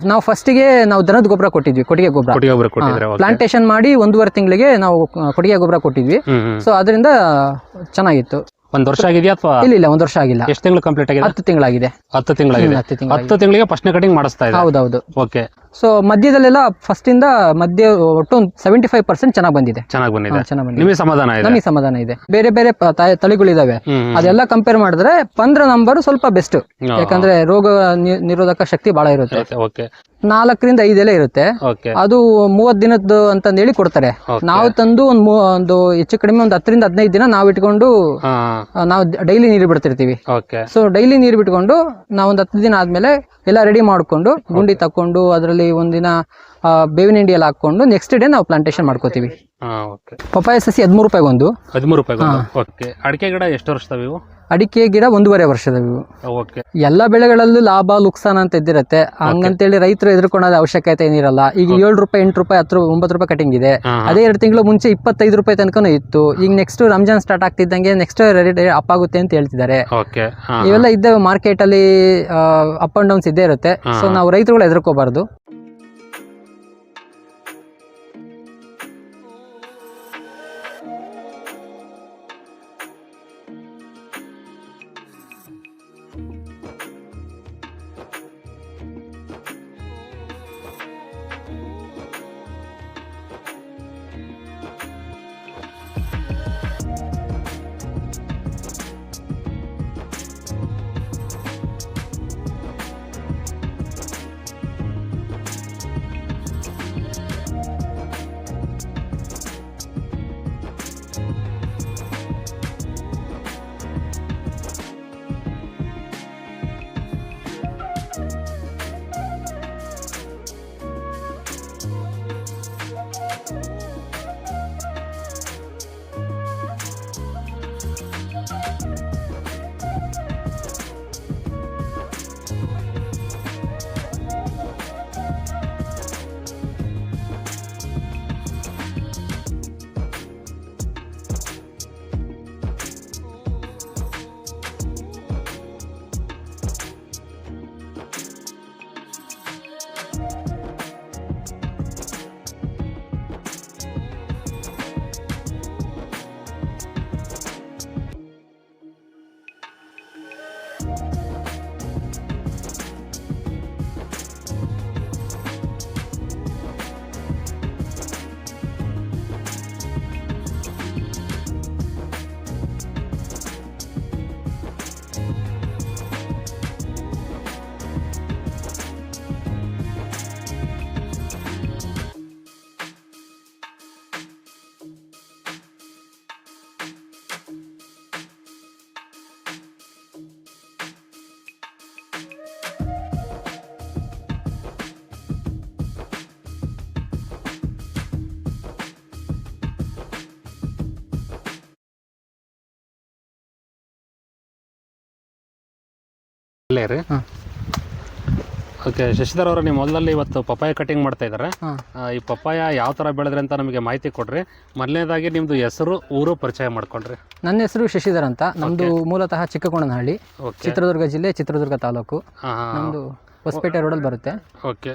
ನಾವು ಫಸ್ಟಿಗೆ ನಾವು ದನದ ಗೊಬ್ಬರ ಕೊಟ್ಟಿದ್ವಿ ಕೊಟ್ಟಿಗೆ ಗೊಬ್ಬರ. ಕೊಟ್ಟಿಗೆ ಗೊಬ್ಬರ ಕೊಟ್ಟಿದ್ರೆ ಪ್ಲಾಂಟೇಶನ್ ಮಾಡಿ ಒಂದೂವರೆ ತಿಂಗಳಿಗೆ ನಾವು ಕೊಟ್ಟಿಗೆ ಗೊಬ್ಬರ ಕೊಟ್ಟಿದ್ವಿ. ಸೊ ಅದರಿಂದ ಚೆನ್ನಾಗಿತ್ತು. ಒಂದ್ ವರ್ಷ ಆಗಿದೆಯಾ ಅಥವಾ? ಇಲ್ಲ ಇಲ್ಲ ಒಂದ್ ವರ್ಷ ಆಗಿಲ್ಲ. ಎಷ್ಟು ತಿಂಗಳು ಕಂಪ್ಲೀಟ್ ಆಗಿದೆ? ಹತ್ತು ತಿಂಗಳಾಗಿದೆ. ಹತ್ತು ತಿಂಗಳಾಗಿದೆ. ಹತ್ತು ತಿಂಗಳಾಗಿದೆ. ಹತ್ತು ತಿಂಗಳಿಗೆ ಫಸ್ಟ್ನೇ ಕಟಿಂಗ್ ಮಾಡಿಸ್ತಾ ಇದೆ ಹೌದೌದು. ಓಕೆ ಸೊ ಮಧ್ಯದಲ್ಲೆಲ್ಲ ಫಸ್ಟ್ ಇಂದ ಮಧ್ಯ ಒಟ್ಟು ಒಂದು ಸೆವೆಂಟಿ ಫೈವ್ ಪರ್ಸೆಂಟ್ ಚೆನ್ನಾಗಿ ಬಂದಿದೆ. ಚೆನ್ನಾಗಿ ಬಂದಿದೆ. ಚೆನ್ನಾಗಿ ಬಂದಿದೆ. ನಿಮಗೆ ಸಮಾಧಾನ ಇದೆ? ನಮಗೆ ಸಮಾಧಾನ ಇದೆ. ಬೇರೆ ಬೇರೆ ಪ- ಇದಾವೆ ತಳಿಗಳಿದಾವೆ. ಅದೆಲ್ಲ ಕಂಪೇರ್ ಮಾಡಿದ್ರೆ ಪಂದ್ರ ನಂಬರ್ ಸ್ವಲ್ಪ ಬೆಸ್ಟ್ ಯಾಕಂದ್ರೆ ರೋಗ ನಿ- ನಿರೋಧಕ ಶಕ್ತಿ ಬಹಳ ಇರುತ್ತೆ. ಓಕೆ ನಾಲ್ಕರಿಂದ ಐದೆಲೆ ಇರುತ್ತೆ. ಅದು ಮೂವತ್ ದಿನದ್ದು ಅಂತ ಹೇಳಿ ಕೊಡ್ತಾರೆ. ನಾವು ತಂದು ಒಂದು ಹೆಚ್ಚು ಕಡಿಮೆ ಒಂದು ಹತ್ತರಿಂದ ಹದಿನೈದು ದಿನ ನಾವು ಇಟ್ಕೊಂಡು ನಾವು ಡೈಲಿ ನೀರು ಬಿಡ್ತಿರ್ತೀವಿ. ಸೊ ಡೈಲಿ ನೀರು ಬಿಟ್ಕೊಂಡು ನಾವು ಒಂದು ಹತ್ತು ದಿನ ಆದ್ಮೇಲೆ ಎಲ್ಲ ರೆಡಿ ಮಾಡ್ಕೊಂಡು ಗುಂಡಿ ತಕೊಂಡು ಅದರಲ್ಲಿ ಒಂದಿನ ಬೇವಿನ ಹಿಂಡಿ ಎಲ್ಲ ಹಾಕೊಂಡು ನೆಕ್ಸ್ಟ್ ಡೇ ನಾವು ಪ್ಲಾಂಟೇಶನ್ ಮಾಡ್ಕೋತೀವಿ. ಪಪ್ಪಾಯ ಸಸಿ ಹದಿಮೂರು ರೂಪಾಯಿ ಒಂದು ಹದಿಮೂರು ರೂಪಾಯಿ ಅಡಿಕೆ ಗಿಡ ಎಷ್ಟು ವರ್ಷ ಇವು? ಅಡಿಕೆ ಗಿಡ ಒಂದೂವರೆ ವರ್ಷದ ಇವು ಓಕೆ. ಎಲ್ಲ ಬೆಳೆಗಳಲ್ಲೂ ಲಾಭ ಲುಕ್ಸಾನ ಅಂತ ಇದ್ದಿರತ್ತೆ. ಹಂಗಂತೇಳಿ ರೈತರು ಎದುರ್ಕೊಳ್ಳೋದ ಅವಶ್ಯಕತೆ ಏನಿರಲ್ಲ. ಈಗ ಏಳು ರೂಪಾಯಿ ಎಂಟು ರೂಪಾಯಿ ಹತ್ತು ಒಂಬತ್ತು ರೂಪಾಯಿ ಕಟಿಂಗ್ ಇದೆ. ಅದೇ ಎರಡು ತಿಂಗಳು ಮುಂಚೆ ಇಪ್ಪತ್ತೈದು ರೂಪಾಯಿ ತನಕನೂ ಇತ್ತು. ಈಗ ನೆಕ್ಸ್ಟ್ ರಂಜಾನ್ ಸ್ಟಾರ್ಟ್ ಆಗ್ತಿದ್ದಂಗೆ ನೆಕ್ಸ್ಟ್ ರೇಟ್ ಅಪ್ ಆಗುತ್ತೆ ಅಂತ ಹೇಳ್ತಿದ್ದಾರೆ. ಇವೆಲ್ಲ ಇದ್ದಾವೆ ಮಾರ್ಕೆಟ್ ಅಲ್ಲಿ ಅಪ್ ಅಂಡ್ ಡೌನ್ಸ್ ಇದ್ದೇ ಇರುತ್ತೆ. ಸೊ ನಾವು ರೈತರುಗಳು ಎದುರ್ಕೋಬಾರ್ದು. ರೀ. ಓಕೆ ಶಶಿಧರ್ ಅವರ ನಿಮ್ಮ ಹೊಲದಲ್ಲಿ ಇವತ್ತು ಪಪ್ಪಾಯ ಕಟಿಂಗ್ ಮಾಡ್ತಾ ಇದ್ದಾರೆ. ಈ ಪಪ್ಪಾಯ ಯಾವ ಥರ ಬೆಳೆದ್ರೆ ಅಂತ ನಮಗೆ ಮಾಹಿತಿ ಕೊಡ್ರಿ. ಮೊದಲನೇದಾಗಿ ನಿಮ್ಮದು ಹೆಸರು ಊರು ಪರಿಚಯ ಮಾಡ್ಕೊಂಡ್ರಿ ನನ್ನ ಹೆಸರು ಶಶಿಧರ್ ಅಂತ. ನಮ್ಮದು ಮೂಲತಃ ಚಿಕ್ಕಕೋಣನಹಳ್ಳಿ ಚಿತ್ರದುರ್ಗ ಜಿಲ್ಲೆ ಚಿತ್ರದುರ್ಗ ತಾಲೂಕು. ನಮ್ದು ಹೊಸಪೇಟೆ ರೋಡಲ್ಲಿ ಬರುತ್ತೆ. ಓಕೆ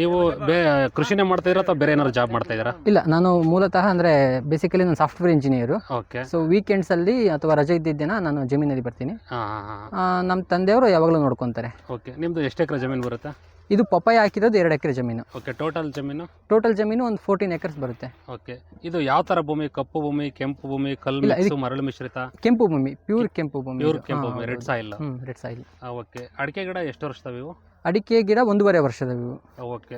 ನೀವು ಬೇ ಕೃಷಿನೇ ಮಾಡ್ತಾ ಇದ್ದೀರಾ ಅಥವಾ ಬೇರೆ ಏನಾದ್ರು ಜಾಬ್ ಮಾಡ್ತಾ ಇದ್ದೀರಾ? ಇಲ್ಲ ನಾನು ಮೂಲತಃ ಅಂದರೆ ಬೇಸಿಕಲಿ ನಾನು ಸಾಫ್ಟ್ವೇರ್ ಇಂಜಿನಿಯರು ಓಕೆ. ಸೊ ವೀಕೆಂಡ್ಸಲ್ಲಿ ಅಥವಾ ರಜೆ ಇದ್ದಿದ್ದ ದಿನ ನಾನು ಜಮೀನಲ್ಲಿ ಬರ್ತೀನಿ. ಹಾಂ ಹಾಂ ನಮ್ಮ ತಂದೆಯವರು ಯಾವಾಗಲೂ ನೋಡ್ಕೊತಾರೆ. ಓಕೆ ನಿಮ್ಮದು ಎಷ್ಟು ಎಕರೆ ಜಮೀನು ಬರುತ್ತೆ? ಇದು ಪಪ್ಪಾಯ ಹಾಕಿರೋದು ಎರಡು ಎಕರೆ ಜಮೀನು. ಓಕೆ ಟೋಟಲ್ ಜಮೀನು? ಟೋಟಲ್ ಜಮೀನು ಒಂದು ಫೋರ್ಟೀನ್ ಎಕರ್ಸ್ ಬರುತ್ತೆ. ಓಕೆ ಇದು ಯಾವ ತರ ಭೂಮಿ? ಕಪ್ಪು ಭೂಮಿ ಕೆಂಪು ಭೂಮಿ ಕಲ್ಲು ಇಲ್ಲ, ಮರಳು ಮಿಶ್ರಿತ? ಕೆಂಪು ಭೂಮಿ ಪ್ಯೂರ್ ಕೆಂಪು ಭೂಮಿ. ಪ್ಯೂರ್ ಇದು. ಕೆಂಪು ಹಾ, ಭೂಮಿ ರೆಡ್ ಹೌದು. Soil hmm red soil okay ಅಡಿಕೆ ಗಿಡ ಎಷ್ಟು ವರ್ಷದವು ಇವು? ಅಡಿಕೆ ಗಿಡ ಒಂದೂವರೆ ವರ್ಷದ ಓಕೆ.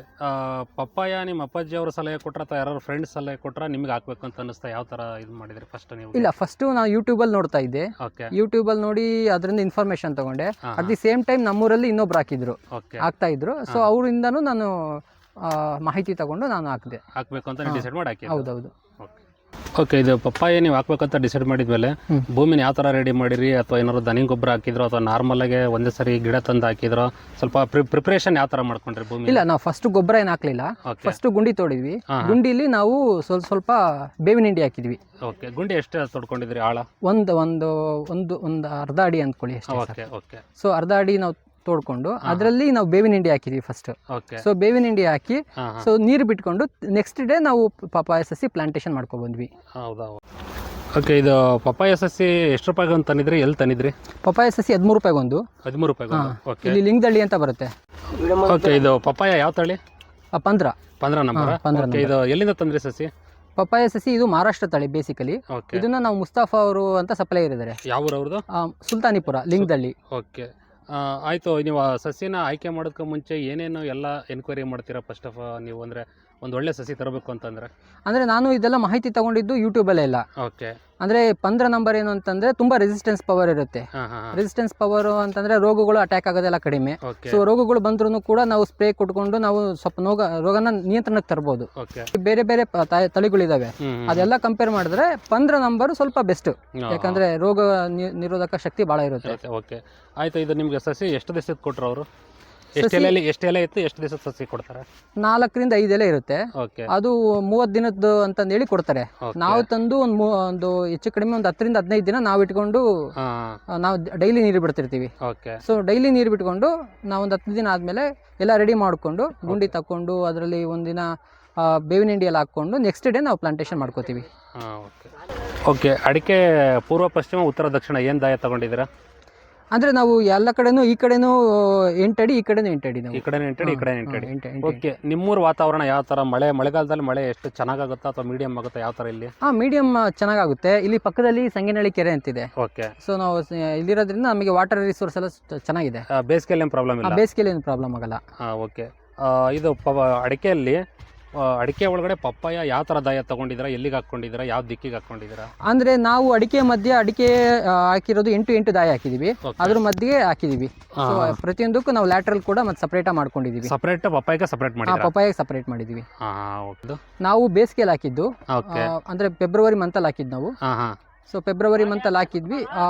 ಪಪ್ಪಾಯ ನಿಮ್ಮ ಅಪ್ಪಾಜಿ ಅವರ ಸಲಹೆ ಕೊಟ್ರ ಅಥವಾ ಯಾರು ಫ್ರೆಂಡ್ಸ್ ಸಲಹೆ ಕೊಟ್ರ ನಿಮ್ಗೆ ಹಾಕ್ಬೇಕು ಅಂತ ಅನಿಸ್ತಾ ಯಾವ ಥರ ಇದು ಮಾಡಿದ್ರಿ ಫಸ್ಟ್ ನೀವು? ಇಲ್ಲ ಫಸ್ಟು ನಾನು ಯೂಟ್ಯೂಬಲ್ಲಿ ನೋಡ್ತಾ ಇದ್ದೆ. ಓಕೆ. ಯೂಟ್ಯೂಬಲ್ಲಿ ನೋಡಿ ಅದರಿಂದ ಇನ್ಫಾರ್ಮೇಶನ್ ತಗೊಂಡೆ. ಅಟ್ ದಿ ಸೇಮ್ ಟೈಮ್ ನಮ್ಮೂರಲ್ಲಿ ಇನ್ನೊಬ್ರು ಹಾಕಿದ್ರು. ಓಕೆ. ಆಗ್ತಾ ಇದ್ರು. ಸೊ. ಅವರಿಂದನೂ ನಾನು ಮಾಹಿತಿ ತಗೊಂಡು ನಾನು ಹಾಕಿದೆ. ಹಾಕ್ಬೇಕು ಅಂತ ಡಿಸೈಡ್ ಮಾಡಿ ಹೌದೌದು. ಓಕೆ ಇದು ಪಪ್ಪಾಯ ನೀವು ಹಾಕ್ಬೇಕಂತ ಡಿಸೈಡ್ ಮಾಡಿದ್ಮೇಲೆ ಮೇಲೆ ಭೂಮಿನ ಯಾವ ಥರ ರೆಡಿ ಮಾಡಿರಿ? ಅಥವಾ ಏನಾದ್ರು ದನಿ ಗೊಬ್ಬರ ಹಾಕಿದ್ರು ಅಥವಾ ನಾರ್ಮಲ್ ಆಗಿ ಒಂದೇ ಸರಿ ಗಿಡ ತಂದು ಹಾಕಿದ್ರು? ಸ್ವಲ್ಪ ಪ್ರಿಪ್ರೇಷನ್ ಯಾವ ಥರ ಮಾಡ್ಕೊಂಡ್ರಿ ಭೂಮಿ ಇಲ್ಲ ನಾವು ಫಸ್ಟ್ ಗೊಬ್ಬರ ಏನು ಹಾಕ್ಲಿಲ್ಲ. ಫಸ್ಟ್ ಗುಂಡಿ ತೊಡಿದ್ವಿ. ಗುಂಡಿಲಿ ನಾವು ಸ್ವಲ್ಪ ಸ್ವಲ್ಪ ಬೇವಿನ ಹಿಂಡಿ ಹಾಕಿದ್ವಿ. ಓಕೆ ಗುಂಡಿ ಎಷ್ಟು ತೊಡ್ಕೊಂಡಿದ್ರಿ ಆಳ? ಒಂದು ಒಂದು ಒಂದು ಒಂದು ಅರ್ಧ ಅಡಿ ಅಂದ್ಕೊಳ್ಳಿ ಓಕೆ ಓಕೆ ಸೊ ಅರ್ಧ ಅಡಿ ನಾವು ತೋಡ್ಕೊಂಡು ಅದರಲ್ಲಿ ನಾವು ಬೇವಿನ ಹಿಂಡಿ ಹಾಕಿದೀವಿ ಫಸ್ಟ್ ಸೊ ಬೇವಿನ ಹಿಂಡಿ ಹಾಕಿ ಸೊ ನೀರು ಬಿಟ್ಕೊಂಡು ನೆಕ್ಸ್ಟ್ ಡೇ ನಾವು ಪಪ್ಪಾಯ ಸಸಿ ಪ್ಲಾಂಟೇಶನ್ ಮಾಡ್ಕೊ ಬಂದ್ವಿ. ಹೌದಾ ಓಕೆ ಇದು ಪಪ್ಪಾಯ ಸಸಿ ಎಷ್ಟು ರೂಪಾಯಿಗೆ ಒಂದು ತಂದಿದ್ರಿ? ಎಲ್ಲಿ ತಂದಿದ್ರಿ? ಪಪ್ಪಾಯ ಸಸಿ ಹದಿಮೂರು ರೂಪಾಯಿಗೆ ಒಂದು. ಹದಿಮೂರು ರೂಪಾಯಿಗೆ ಇಲ್ಲಿ ಲಿಂಗದಳ್ಳಿ ಅಂತ ಬರುತ್ತೆ. ಓಕೆ ಇದು ಪಪ್ಪಾಯ ಯಾವ ತಳಿ? ಪಂದ್ರ. ಪಂದ್ರ ನಂಬರ್? ಪಂದ್ರ ಇದು ಎಲ್ಲಿಂದ ತಂದ್ರಿ ಸಸಿ? ಪಪ್ಪಾಯ ಸಸಿ ಇದು ಮಹಾರಾಷ್ಟ್ರ ತಳಿ ಬೇಸಿಕಲಿ ಇದನ್ನ ನಾವು ಮುಸ್ತಾಫಾ ಅವರು ಅಂತ ಸಪ್ಲೈಯರ್ ಇದ್ದಾರೆ. ಯಾವ ಅವ್ರದ್ದು ಸುಲ್ತಾನಿಪುರ ಲಿಂಗದಳ್ಳಿ ಓಕೆ ಆಯಿತು, ನೀವು ಆ ಸಸಿನ ಆಯ್ಕೆ ಮಾಡೋದಕ್ಕೆ ಮುಂಚೆ ಏನೇನು ಎಲ್ಲ ಎನ್ಕ್ವೈರಿ ಮಾಡ್ತೀರಾ ಫಸ್ಟ್ ಆಫ್ ನೀವು ಅಂದರೆ ಒಂದು ಒಳ್ಳೆ ಸಸಿ ತರಬೇಕು ಅಂತಂದ್ರೆ? ಅಂದ್ರೆ ನಾನು ಇದೆಲ್ಲ ಮಾಹಿತಿ ತಗೊಂಡಿದ್ದು ಯೂಟ್ಯೂಬಲ್ಲೇ ಇಲ್ಲ. ಓಕೆ. ಅಂದ್ರೆ ಪಂದ್ರ ನಂಬರ್ ಏನು ಅಂತಂದ್ರೆ ತುಂಬಾ ರೆಸಿಸ್ಟೆನ್ಸ್ ಪವರ್ ಇರುತ್ತೆ. ಹಾಂ ಹಾಂ ಹಾಂ. ರೆಸಿಸ್ಟೆನ್ಸ್ ಪವರ್ ಅಂತಂದ್ರೆ ರೋಗಗಳು ಅಟ್ಯಾಕ್ ಆಗೋದೆಲ್ಲ ಕಡಿಮೆ. ಓಕೆ. ಸೊ ರೋಗಗಳು ಬಂದ್ರೂ ಕೂಡ ನಾವು ಸ್ಪ್ರೇ ಕೊಟ್ಕೊಂಡು ನಾವು ಸ್ವಲ್ಪ ನೋಗ ರೋಗನ ನಿಯಂತ್ರಣಕ್ಕೆ ತರ್ಬೋದು. ಓಕೆ. ಬೇರೆ ಬೇರೆ ಪ- ತ- ತಳಿಗಳಿದಾವೆ. ಅದೆಲ್ಲ ಕಂಪೇರ್ ಮಾಡಿದ್ರೆ ಪಂದ್ರ ನಂಬರ್ ಸ್ವಲ್ಪ ಬೆಸ್ಟ್ ಹಾ. ಯಾಕಂದ್ರೆ ರೋಗ ನಿ- ನಿರೋಧಕ ಶಕ್ತಿ ಬಹಳ ಇರುತ್ತೆ. ಆಯ್ತು ಓಕೆ. ಆಯಿತು ಇದು ನಿಮಗೆ ಸಸಿ ಎಷ್ಟು ದಿವಸ ಕೊಟ್ರು ಅವರು? ಎಷ್ಟು ಎಲೆ ಎಷ್ಟು ಎಲೆ ಇತ್ತು? ಎಷ್ಟು ದಿವಸ ಸಸಿ ಕೊಡ್ತಾರೆ? ನಾಲ್ಕರಿಂದ ಐದು ಎಲೆ ಇರುತ್ತೆ. ಓಕೆ. ಅದು ಮೂವತ್ತು ದಿನದ್ದು ಅಂತಂದೇಳಿ ಕೊಡ್ತಾರೆ. ಓಕೆ. ನಾವು ತಂದು ಒಂದು ಒಂದು ಹೆಚ್ಚು ಕಡಿಮೆ ಒಂದು ಹತ್ತರಿಂದ ಹದಿನೈದು ದಿನ ನಾವು ಇಟ್ಕೊಂಡು ನಾವು ಡೈಲಿ ನೀರು ಬಿಡ್ತಿರ್ತೀವಿ. ಓಕೆ. ಸೊ ಡೈಲಿ ನೀರು ಬಿಟ್ಕೊಂಡು ನಾವು ಒಂದು ಹತ್ತು ದಿನ ಆದಮೇಲೆ ಎಲ್ಲ ರೆಡಿ ಮಾಡಿಕೊಂಡು ಗುಂಡಿ ತಕ್ಕೊಂಡು ಅದರಲ್ಲಿ ಒಂದಿನ ಬೇವಿನ ಹಿಂಡಿ ಎಲ್ಲ ಹಾಕ್ಕೊಂಡು ನೆಕ್ಸ್ಟ್ ಡೇ ನಾವು ಪ್ಲಾಂಟೇಶನ್ ಮಾಡ್ಕೋತೀವಿ. ಓಕೆ. ಓಕೆ ಅಡಿಕೆ ಪೂರ್ವ ಪಶ್ಚಿಮ ಉತ್ತರ ದಕ್ಷಿಣ ಏನು ದಾಯ ತಗೊಂಡಿದ್ದೀರಾ? ಅಂದರೆ ನಾವು ಎಲ್ಲ ಕಡೆನೂ ಈ ಕಡೆನೂ ಎಂಟಡಿ ಈ ಕಡೆನೂ ಎಂಟಡಿ ನಾವು. ಈ ಕಡೆ ಎಂಟಡಿ ಈ ಕಡೆ ಎಂಟಡಿ. ಎಂಟು- ಎಂಟು- ಓಕೆ ನಿಮ್ಮೂರ ವಾತಾವರಣ ಯಾವ ತರ? ಮಳೆ ಮಳೆಗಾಲದಲ್ಲಿ ಮಳೆ ಎಷ್ಟು ಚೆನ್ನಾಗಾಗುತ್ತಾ ಅಥವಾ ಮೀಡಿಯಂ ಆಗುತ್ತಾ ಯಾವ ತರ ಇಲ್ಲಿ? ಹಾ ಮೀಡಿಯಂ ಚೆನ್ನಾಗಾಗುತ್ತೆ. ಇಲ್ಲಿ ಪಕ್ಕದಲ್ಲಿ ಸಂಗಿನಹಳ್ಳಿ ಕೆರೆ ಅಂತಿದೆ. ಓಕೆ. ಸೊ ನಾವು ಇಲ್ಲಿರೋದ್ರಿಂದ ನಮಗೆ ವಾಟರ್ ರಿಸೋರ್ಸ್ ಎಲ್ಲ ಚೆನ್ನಾಗಿದೆ. ಬೇಸಿಗೆಯಲ್ಲಿ ಏನು ಪ್ರಾಬ್ಲಮ್ ಇಲ್ಲ? ಬೇಸಿಗೆಯಲ್ಲಿ ಏನು ಪ್ರಾಬ್ಲಮ್ ಆಗಲ್ಲ. ಓಕೆ. ಇದು ಪ ಅಡಿಕೆಯಲ್ಲಿ ಅಡಿಕೆ ಒಳಗಡೆ ಪಪ್ಪಾಯ ಯಾವ ಥರ ದಾಯ ತಗೊಂಡಿದ್ದೀರಾ? ಎಲ್ಲಿಗೆ ಹಾಕ್ಕೊಂಡಿದ್ದೀರಾ? ಯಾವ ದಿಕ್ಕಿಗೆ ಹಾಕ್ಕೊಂಡಿದ್ದೀರಾ? ಅಂದರೆ ನಾವು ಅಡಿಕೆ ಮಧ್ಯೆ ಅಡಿಕೆ ಆ, ಹಾಕಿರೋದು ಎಂಟು ಎಂಟು ದಾಯ ಹಾಕಿದೀವಿ. ಅದ್ರ ಮಧ್ಯೆ ಹಾಕಿದೀವಿ. ಪ್ರತಿಯೊಂದಕ್ಕೂ ನಾವು ಲ್ಯಾಟ್ರಲ್ ಕೂಡ ಮತ್ತೆ ಸಪ್ರೇಟ್ ಮಾಡ್ಕೊಂಡಿದೀವಿ. ಸಪ್ರೇಟ್ ಪಪ್ಪಾಯಿಗೆ ಸಪ್ರೇಟ್ ಆ ಮಾಡಿದ್ದೀರಾ ಪಪ್ಪಾಯಿಗೆ ಸಪ್ರೇಟ್ ಮಾಡಿದೀವಿ. ಹಾಂ ಓಕೆ ನಾವು ಬೇಸಿಗೆಯಲ್ಲಿ ಹಾಕಿದ್ದು. ಓಕೆ ಆ, ಅಂದ್ರೆ ಫೆಬ್ರವರಿ ಮಂತಲ್ಲಿ ಹಾಕಿದ್ದು ನಾವು. ಹಾಂ ಹಾಂ ಸೊ ಫೆಬ್ರವರಿ ಮಂತಲ್ಲಿ ಹಾಕಿದ್ವಿ. ಆ,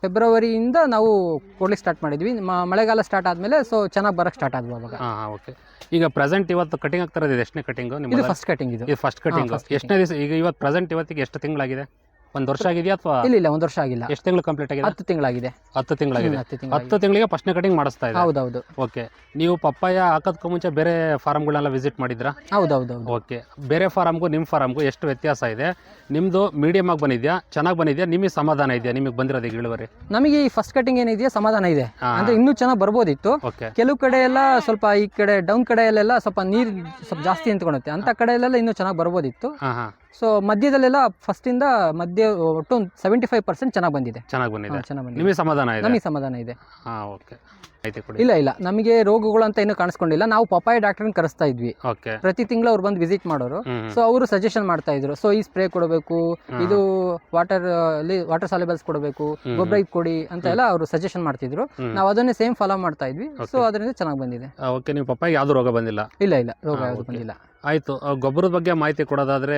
ಫೆಬ್ರವರಿಯಿಂದ ನಾವು ಕೊಡ್ಲಿಕ್ಕೆ ಸ್ಟಾರ್ಟ್ ಮಾಡಿದ್ವಿ. ಮ- ಮಳೆಗಾಲ ಸ್ಟಾರ್ಟ್ ಆದಮೇಲೆ ಸೊ ಚೆನ್ನಾಗಿ ಬರಕ್ಕೆ ಸ್ಟಾರ್ಟ್ ಆದ್ವು ಅವಾಗ. ಹಾಂ ಓಕೆ ಈಗ ಪ್ರೆಸೆಂಟ್ ಇವತ್ತು ಕಟಿಂಗ್ ಆಗ್ತಾ ಇರೋದು ಎಷ್ಟನೇ ಕಟಿಂಗ್ ಇದು ನಿಮ್ಮ ಫಸ್ಟ್ ಕಟಿಂಗ್ ಇದು. ಇದು ಫಸ್ಟ್ ಕಟಿಂಗ್ first cutting. ಎಷ್ಟನೇ ದಿವಸ ಈಗ ಇವತ್ತು ಪ್ರೆಸೆಂಟ್ ಇವತ್ತಿಗೆ ಎಷ್ಟು ತಿಂಗಳಾಗಿದೆ? ಒಂದು ವರ್ಷ ಆಗಿದೆಯಾ ಅಥವಾ ಇಲ್ಲ ಇಲ್ಲ ಒಂದು ವರ್ಷ ಆಗಿಲ್ಲ. ಎಷ್ಟು ತಿಂಗಳು ಕಂಪ್ಲೀಟ್ ಆಗಿದೆ? ಹತ್ತು ತಿಂಗಳಾಗಿದೆ. ಹತ್ತು ತಿಂಗಳಾಗಿದೆ. ಹತ್ತು ಹತ್ತು ತಿಂಗಳಿಗೆ ಫಸ್ಟ್ನೇ ಕಟಿಂಗ್ ಮಾಡಿಸ್ತಾ ಇದೆ ಹೌದೌದು. ಓಕೆ ನೀವು ಪಪ್ಪಾಯ ಹಾಕೋದಕ್ಕೂ ಮುಂಚೆ ಬೇರೆ ಫಾರ್ಮ್ಗಳನ್ನೆಲ್ಲ ವಿಸಿಟ್ ಮಾಡಿದ್ರಾ ಹೌದೌದು ಓಕೆ ಬೇರೆ ಫಾರಮ್ಗೂ ನಿಮ್ಮ ಫಾರಮ್ಗೂ ಎಷ್ಟು ವ್ಯತ್ಯಾಸ ಇದೆ? ನಿಮ್ಮದು ಮೀಡಿಯಮ್ ಆಗಿ ಬಂದಿದ್ಯಾ? ಚೆನ್ನಾಗಿ ಬಂದಿದ್ಯಾ? ನಿಮಗೆ ಸಮಾಧಾನ ಇದೆಯಾ ನಿಮಗೆ ಬಂದಿರೋದು ಇಳುವರಿ? ನಮಗೆ ಈ ಫಸ್ಟ್ ಕಟಿಂಗ್ ಏನಿದೆಯಾ ಸಮಾಧಾನ ಇದೆ. ಅಂದ್ರೆ ಇನ್ನೂ ಚೆನ್ನಾಗಿ ಬರ್ಬೋದಿತ್ತು. ಕೆಲವು ಕಡೆ ಎಲ್ಲ ಸ್ವಲ್ಪ ಈ ಕಡೆ ಡೌನ್ ಕಡೆಯಲ್ಲೆಲ್ಲ ಸ್ವಲ್ಪ ನೀರು ಸ್ವಲ್ಪ ಜಾಸ್ತಿ ನಿಂತ್ಕೊಳುತ್ತೆ ಅಂತ ಕಡೆಯಲ್ಲೆಲ್ಲ ಇನ್ನೂ ಚೆನ್ನಾಗಿ ಬರ್ಬೋದಿತ್ತು. ಸೊ ಮಧ್ಯದಲ್ಲೆಲ್ಲ ಫಸ್ಟಿಂದ ಮಧ್ಯ ಒಟ್ಟು ಸೆವೆಂಟಿ ಫೈವ್ ಪರ್ಸೆಂಟ್ ಚೆನ್ನಾಗಿ ಬಂದಿದೆ. ಚೆನ್ನಾಗಿ ಬಂದಿದೆ. ಚೆನ್ನಾಗಿ ಬಂದಿದೆ. ನಿಮಗೆ ಸಮಾಧಾನ ಇದೆ? ನಮಗೆ ಸಮಾಧಾನ ಇದೆ. ಹಾಂ ಓಕೆ. ಆಯ್ತು ಕೊಡಿ. ಇಲ್ಲ ಇಲ್ಲ. ನಮಗೆ ರೋಗಗಳು ಅಂತ ಏನು ಕಾಣಿಸ್ಕೊಂಡಿಲ್ಲ. ನಾವು ಪಪಾಯ ಡಾಕ್ಟರ್ನ ಕರೆಸ್ತಾ ಇದ್ವಿ. ಓಕೆ. ಪ್ರತಿ ತಿಂಗಳು ಅವ್ರು ಬಂದು ವಿಸಿಟ್ ಮಾಡೋರು. ಸೊ ಅವರು ಸಜೆಷನ್ ಮಾಡ್ತಾ ಇದ್ರು. ಸೊ ಈ ಸ್ಪ್ರೇ ಕೊಡಬೇಕು ಇದು ವಾಟರ್ ಅಲ್ಲಿ ವಾಟರ್ ಸಾಲಿಬಲ್ಸ್ ಕೊಡಬೇಕು. ಗೊಬ್ಬರ ಇದು ಕೊಡಿ ಅಂತ ಎಲ್ಲ ಅವರು ಸಜೆಷನ್ ಮಾಡ್ತಿದ್ರು. ನಾವು ಅದನ್ನೇ ಸೇಮ್ ಫಾಲೋ ಮಾಡ್ತಾ ಇದ್ವಿ. ಸೊ ಅದರಿಂದ ಚೆನ್ನಾಗಿ ಬಂದಿದೆ. ಓಕೆ. ನೀವು ಪಪ್ಪಾಯಿಗೆ ಯಾವುದು ರೋಗ ಬಂದಿಲ್ಲ? ಇಲ್ಲ ಇಲ್ಲ. ರೋಗ ಯಾವುದು ಬಂದಿಲ್ಲ. ಆಯಿತು ಗೊಬ್ಬರದ ಬಗ್ಗೆ ಮಾಹಿತಿ ಕೊಡೋದಾದರೆ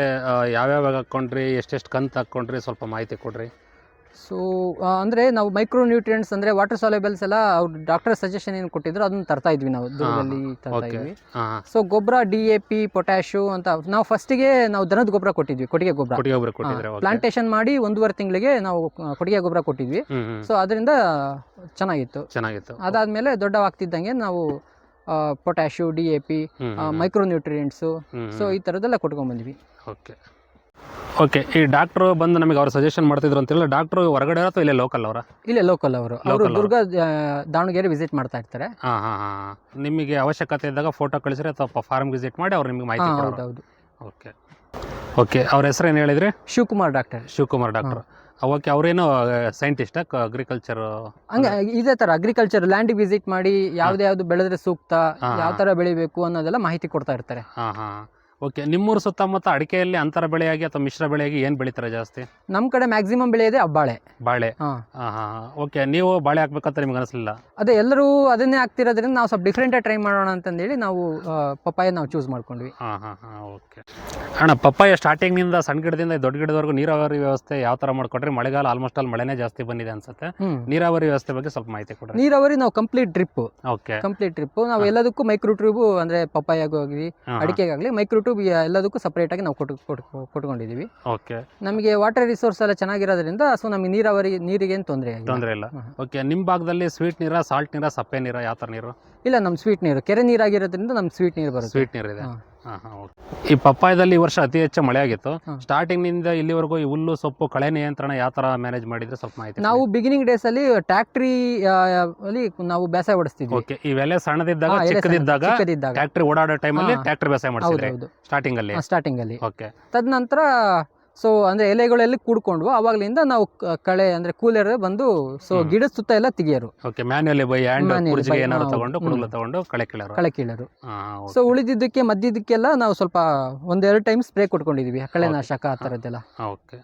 ಯಾವ್ಯಾವ ಹಾಕ್ಕೊಂಡ್ರಿ ಎಷ್ಟೆಷ್ಟು ಕಂತು ಹಾಕ್ಕೊಂಡ್ರಿ ಸ್ವಲ್ಪ ಮಾಹಿತಿ ಕೊಡ್ರಿ. ಸೊ ಅಂದ್ರೆ ನಾವು ಮೈಕ್ರೋ ನ್ಯೂಟ್ರಿಯೆಂಟ್ಸ್ ಅಂದ್ರೆ ವಾಟರ್ ಸಾಲಿಬಲ್ಸ್ ಎಲ್ಲ ಅವ್ರು ಡಾಕ್ಟರ್ ಸಜೆಷನ್ ಏನು ಕೊಟ್ಟಿದ್ರು ಅದನ್ನ ತರ್ತಾ ಇದ್ವಿ ನಾವು ದೂರದಲ್ಲಿ ತರ್ತಾ ಇದ್ವಿ. ಸೊ ಗೊಬ್ಬರ ಡಿ ಎ ಪಿ ಪೊಟ್ಯಾಶು ಅಂತ ನಾವು ಫಸ್ಟಿಗೆ ನಾವು ದನದ ಗೊಬ್ಬರ ಕೊಟ್ಟಿದ್ವಿ ಕೊಟ್ಟಿಗೆ ಗೊಬ್ಬರ. ಪ್ಲಾಂಟೇಶನ್ ಮಾಡಿ ಒಂದೂವರೆ ತಿಂಗಳಿಗೆ ನಾವು ಕೊಡುಗೆ ಕೊಟ್ಟಿಗೆ ಗೊಬ್ಬರ ಕೊಟ್ಟಿದ್ವಿ. ಸೊ ಅದರಿಂದ ಚೆನ್ನಾಗಿತ್ತು. ಚೆನ್ನಾಗಿತ್ತು. ಅದಾದ್ಮೇಲೆ ದೊಡ್ಡವಾಗ್ತಿದ್ದಂಗೆ ನಾವು ಪೊಟ್ಯಾಶು ಡಿ ಎ ಪಿ ಹ್ಞೂ ಮೈಕ್ರೋ ನ್ಯೂಟ್ರಿಯೆಂಟ್ಸು ಸೊ ಈ ಥರದ್ದೆಲ್ಲ ಕೊಟ್ಕೊಂಡ್ಬಂದ್ವಿ ಓಕೆ. ಓಕೆ ಈ ಡಾಕ್ಟ್ರು ಬಂದು ನಮಗೆ ಅವ್ರು ಸಜೆಷನ್ ಮಾಡ್ತಿದ್ರು ಅಂತಿಲ್ಲ ಡಾಕ್ಟ್ರು ಹೊರಗಡೆ ಅಥವಾ ಇಲ್ಲೇ ಲೋಕಲ್ ಅವರ? ಇಲ್ಲೇ ಲೋಕಲ್ ಅವರು. ಅವರು ದುರ್ಗ ದಾವಣಗೆರೆ ವಿಸಿಟ್ ಮಾಡ್ತಾ ಇರ್ತಾರೆ. ಹಾಂ ಹಾಂ ಹಾಂ. ನಿಮಗೆ ಅವಶ್ಯಕತೆ ಇದ್ದಾಗ ಫೋಟೋ ಕಳಿಸ್ರಿ ಅಥವಾ ಫಾರ್ಮ್ ವಿಸಿಟ್ ಮಾಡಿ ಅವ್ರು ನಿಮಗೆ ಮಾಹಿತಿ ಹೌದು ಓಕೆ. ಓಕೆ ಅವ್ರ ಹೆಸರು ಏನು ಹೇಳಿದ್ರಿ? Shivakumar doctor Shivakumar doctor okay ಅವರೇನೋ ಸೈಂಟಿಸ್ಟ್ ಅಗ್ರಿಕಲ್ಚರ್ ಹಂಗ ಇದೇ ತರ ಅಗ್ರಿಕಲ್ಚರ್ ಲ್ಯಾಂಡ್ ವಿಸಿಟ್ ಮಾಡಿ ಯಾವ್ದು ಯಾವ್ದು ಬೆಳೆದ್ರೆ ಸೂಕ್ತ. ಯಾವ ತರ ಬೆಳಿಬೇಕು ಅನ್ನೋದೆಲ್ಲ ಮಾಹಿತಿ ಕೊಡ್ತಾ ಇರ್ತಾರೆ. ಹಾಂ ಹಾಂ. ಓಕೆ ನಿಮ್ಮೂರು ಸುತ್ತಮುತ್ತ ಅಡಿಕೆಯಲ್ಲಿ ಅಂತರ ಬೆಳೆಯಾಗಿ ಅಥವಾ ಮಿಶ್ರ ಬೆಳೆಯಾಗಿ ಏನು ಬೆಳಿತಾರೆ ಜಾಸ್ತಿ? ನಮ್ ಕಡೆ ಮ್ಯಾಕ್ಸಿಮಮ್ ಬೆಳೆ ಇದೆ ಬಾಳೆ? ಹಾ. ಹಾಂ ಓಕೆ ನೀವು ಬಾಳೆ ಹಾಕ್ಬೇಕಂತ ನಿಮ್ಗೆ ಅನಿಸಲಿಲ್ಲ? ಅದೇ ಎಲ್ಲರೂ ಅದನ್ನೇ ಆಗ್ತಿರೋದ್ರಿಂದ ನಾವು ಸ್ವಲ್ಪ ಡಿಫ್ರೆಂಟ್ ಟ್ರೈ ಮಾಡೋಣ ಅಂತಂದೇಳಿ ನಾವು ಪಪ್ಪಾಯ ನಾವು ಚೂಸ್ ಮಾಡ್ಕೊಂಡ್ವಿ. ಹಾಂ ಹಾಂ ಹಾಂ ಓಕೆ. ಅಣ್ಣ ಪಪ್ಪಾಯ ಸ್ಟಾರ್ಟಿಂಗ್ನಿಂದ ಸಣ್ಣ ಗಿಡದಿಂದ ದೊಡ್ಡ ಗಿಡದವರೆಗೂ ನೀರಾವರಿ ವ್ಯವಸ್ಥೆ ಯಾವ ಥರ ಮಾಡ್ಕೊಟ್ರಿ ಮಳೆಗಾಲ ಆಲ್ಮೋಸ್ಟ್ ಅಲ್ಲಿ ಮಳೆನೇ ಜಾಸ್ತಿ ಬಂದಿದೆ ಅನ್ಸುತ್ತೆ. ನೀರಾವರಿ ವ್ಯವಸ್ಥೆ ಬಗ್ಗೆ ಸ್ವಲ್ಪ ಮಾಹಿತಿ ಕೊಡ್ರಿ. ನೀರಾವರಿ ನಾವು complete drip okay. Complete drip ನಾವು ಎಲ್ಲದಕ್ಕೂ ಮೈಕ್ರೋ ಟ್ಯೂಬ್ ಅಂದ್ರೆ ಪಪ್ಪಾಯಾಗೂ ಆಗಲಿ ಅಡಿಕೆಗಾಗಲಿ ಮೈಕ್ರೋ ಟ್ಯೂಬ್ ಎಲ್ಲದಕ್ಕೂ ಎಲ್ಲದಕ್ಕೂ ಸಪ್ರೇಟಾಗಿ ನಾವು ಕೊಟ್ಟು ಕೊಟ್ಟು ಕೊಟ್ಕೊಂಡಿದ್ದೀವಿ ಓಕೆ ನಮಗೆ ವಾಟರ್ ರಿಸೋರ್ಸ್ ಎಲ್ಲ ಚೆನ್ನಾಗಿರೋದ್ರಿಂದ ಸೊ ನಮಗೆ ನೀರಾವರಿ ನೀರಿಗೆ ಏನು ತೊಂದರೆ ತೊಂದರೆ ಇಲ್ಲ. ಓಕೆ ನಿಮ್ಮ ಭಾಗದಲ್ಲಿ ಸ್ವೀಟ್ ನೀರ ಸಾಲ್ಟ್ ನೀರಾ ಸಪ್ಪೆ ನೀರಾ ಯಾವ ಥರ ನೀರು? ಇಲ್ಲ ನಮ್ಮ ಸ್ವೀಟ್ ನೀರು ಕೆರೆ ನೀರಾಗಿರೋದ್ರಿಂದ ನಮ್ಮ ಸ್ವೀಟ್ ನೀರು ಬರುತ್ತೆ. ಸ್ವೀಟ್ ನೀರು ಇದೆ ಹಾ. ಹಾಂ ಹಾಂ ಓಕೆ ಈ ಪಪ್ಪಾಯದಲ್ಲಿ ಈ ವರ್ಷ ಅತಿ ಹೆಚ್ಚು ಮಳೆ ಆಗಿತ್ತು. ಸ್ಟಾರ್ಟಿಂಗ್ನಿಂದ ಇಲ್ಲಿವರೆಗೂ ಈ ಹುಲ್ಲು ಸೊಪ್ಪು ಕಳೆ ನಿಯಂತ್ರಣ ಯಾವ ತರ ಮ್ಯಾನೇಜ್ ಮಾಡಿದ್ರೆ ಸ್ವಲ್ಪ ಮಾಹಿತಿ ನಾವು ಬಿಗಿನಿಂಗ್ ಡೇಸ್ ಅಲ್ಲಿ ಟ್ಯಾಕ್ಟ್ರಿ ಅಲ್ಲಿ ನಾವು ಬೇಸಾಯ ಓಡಿಸ್ತಿದ್ವಿ. ಓಕೆ ಇವೆಲ್ಲ ಸಣ್ಣದಿದ್ದಾಗ ಚಿಕ್ಕದಿದ್ದಾಗ ಟ್ಯಾಕ್ಟ್ರಿ ಓಡಾಡೋ ಟೈಮಲ್ಲಿ. ಟ್ಯಾಕ್ಟ್ರಿ ಬೇಸಾಯ ಮಾಡಿಸಿದ್ರೆ ಸ್ಟಾರ್ಟಿಂಗ್ ಅಲ್ಲಿ. ಸ್ಟಾರ್ಟಿಂಗ್ ಅಲ್ಲಿ. ಓಕೆ ತದನಂತರ ಸೊ ಅಂದ್ರೆ ಎಲೆಗಳೆಲ್ಲ ಕೂಡ್ಕೊಂಡು ಅವಾಗ್ಲಿಂದ ನಾವು ಕ- ಕಳೆ ಅಂದ್ರೆ ಕೂಲರ್ ಬಂದು ಸೊ ಗಿಡ ಗಿಡದ ಸುತ್ತ ಎಲ್ಲ ತೆಗಿಯೋರು. Okay manually by hand Manually ಕುರ್ಜಿಗೆ by- ಏನಾದ್ರು ತಗೊಂಡು ಕಳೆ ಕೀಳರು. ಕಳೆ ಕೀಳರು. ಸೊ ಉಳಿದಿದ್ದಕ್ಕೆ ಮಧ್ಯದಕ್ಕೆಲ್ಲ ನಾವು ಸ್ವಲ್ಪ ಒಂದೆರಡು ಟೈಮ್ ಸ್ಪ್ರೇ ಕೊಟ್ಕೊಂಡಿದೀವಿ ಕಳೆನಾಶಕ ಆ ಥರದ್ದೆಲ್ಲ ಓಕೆ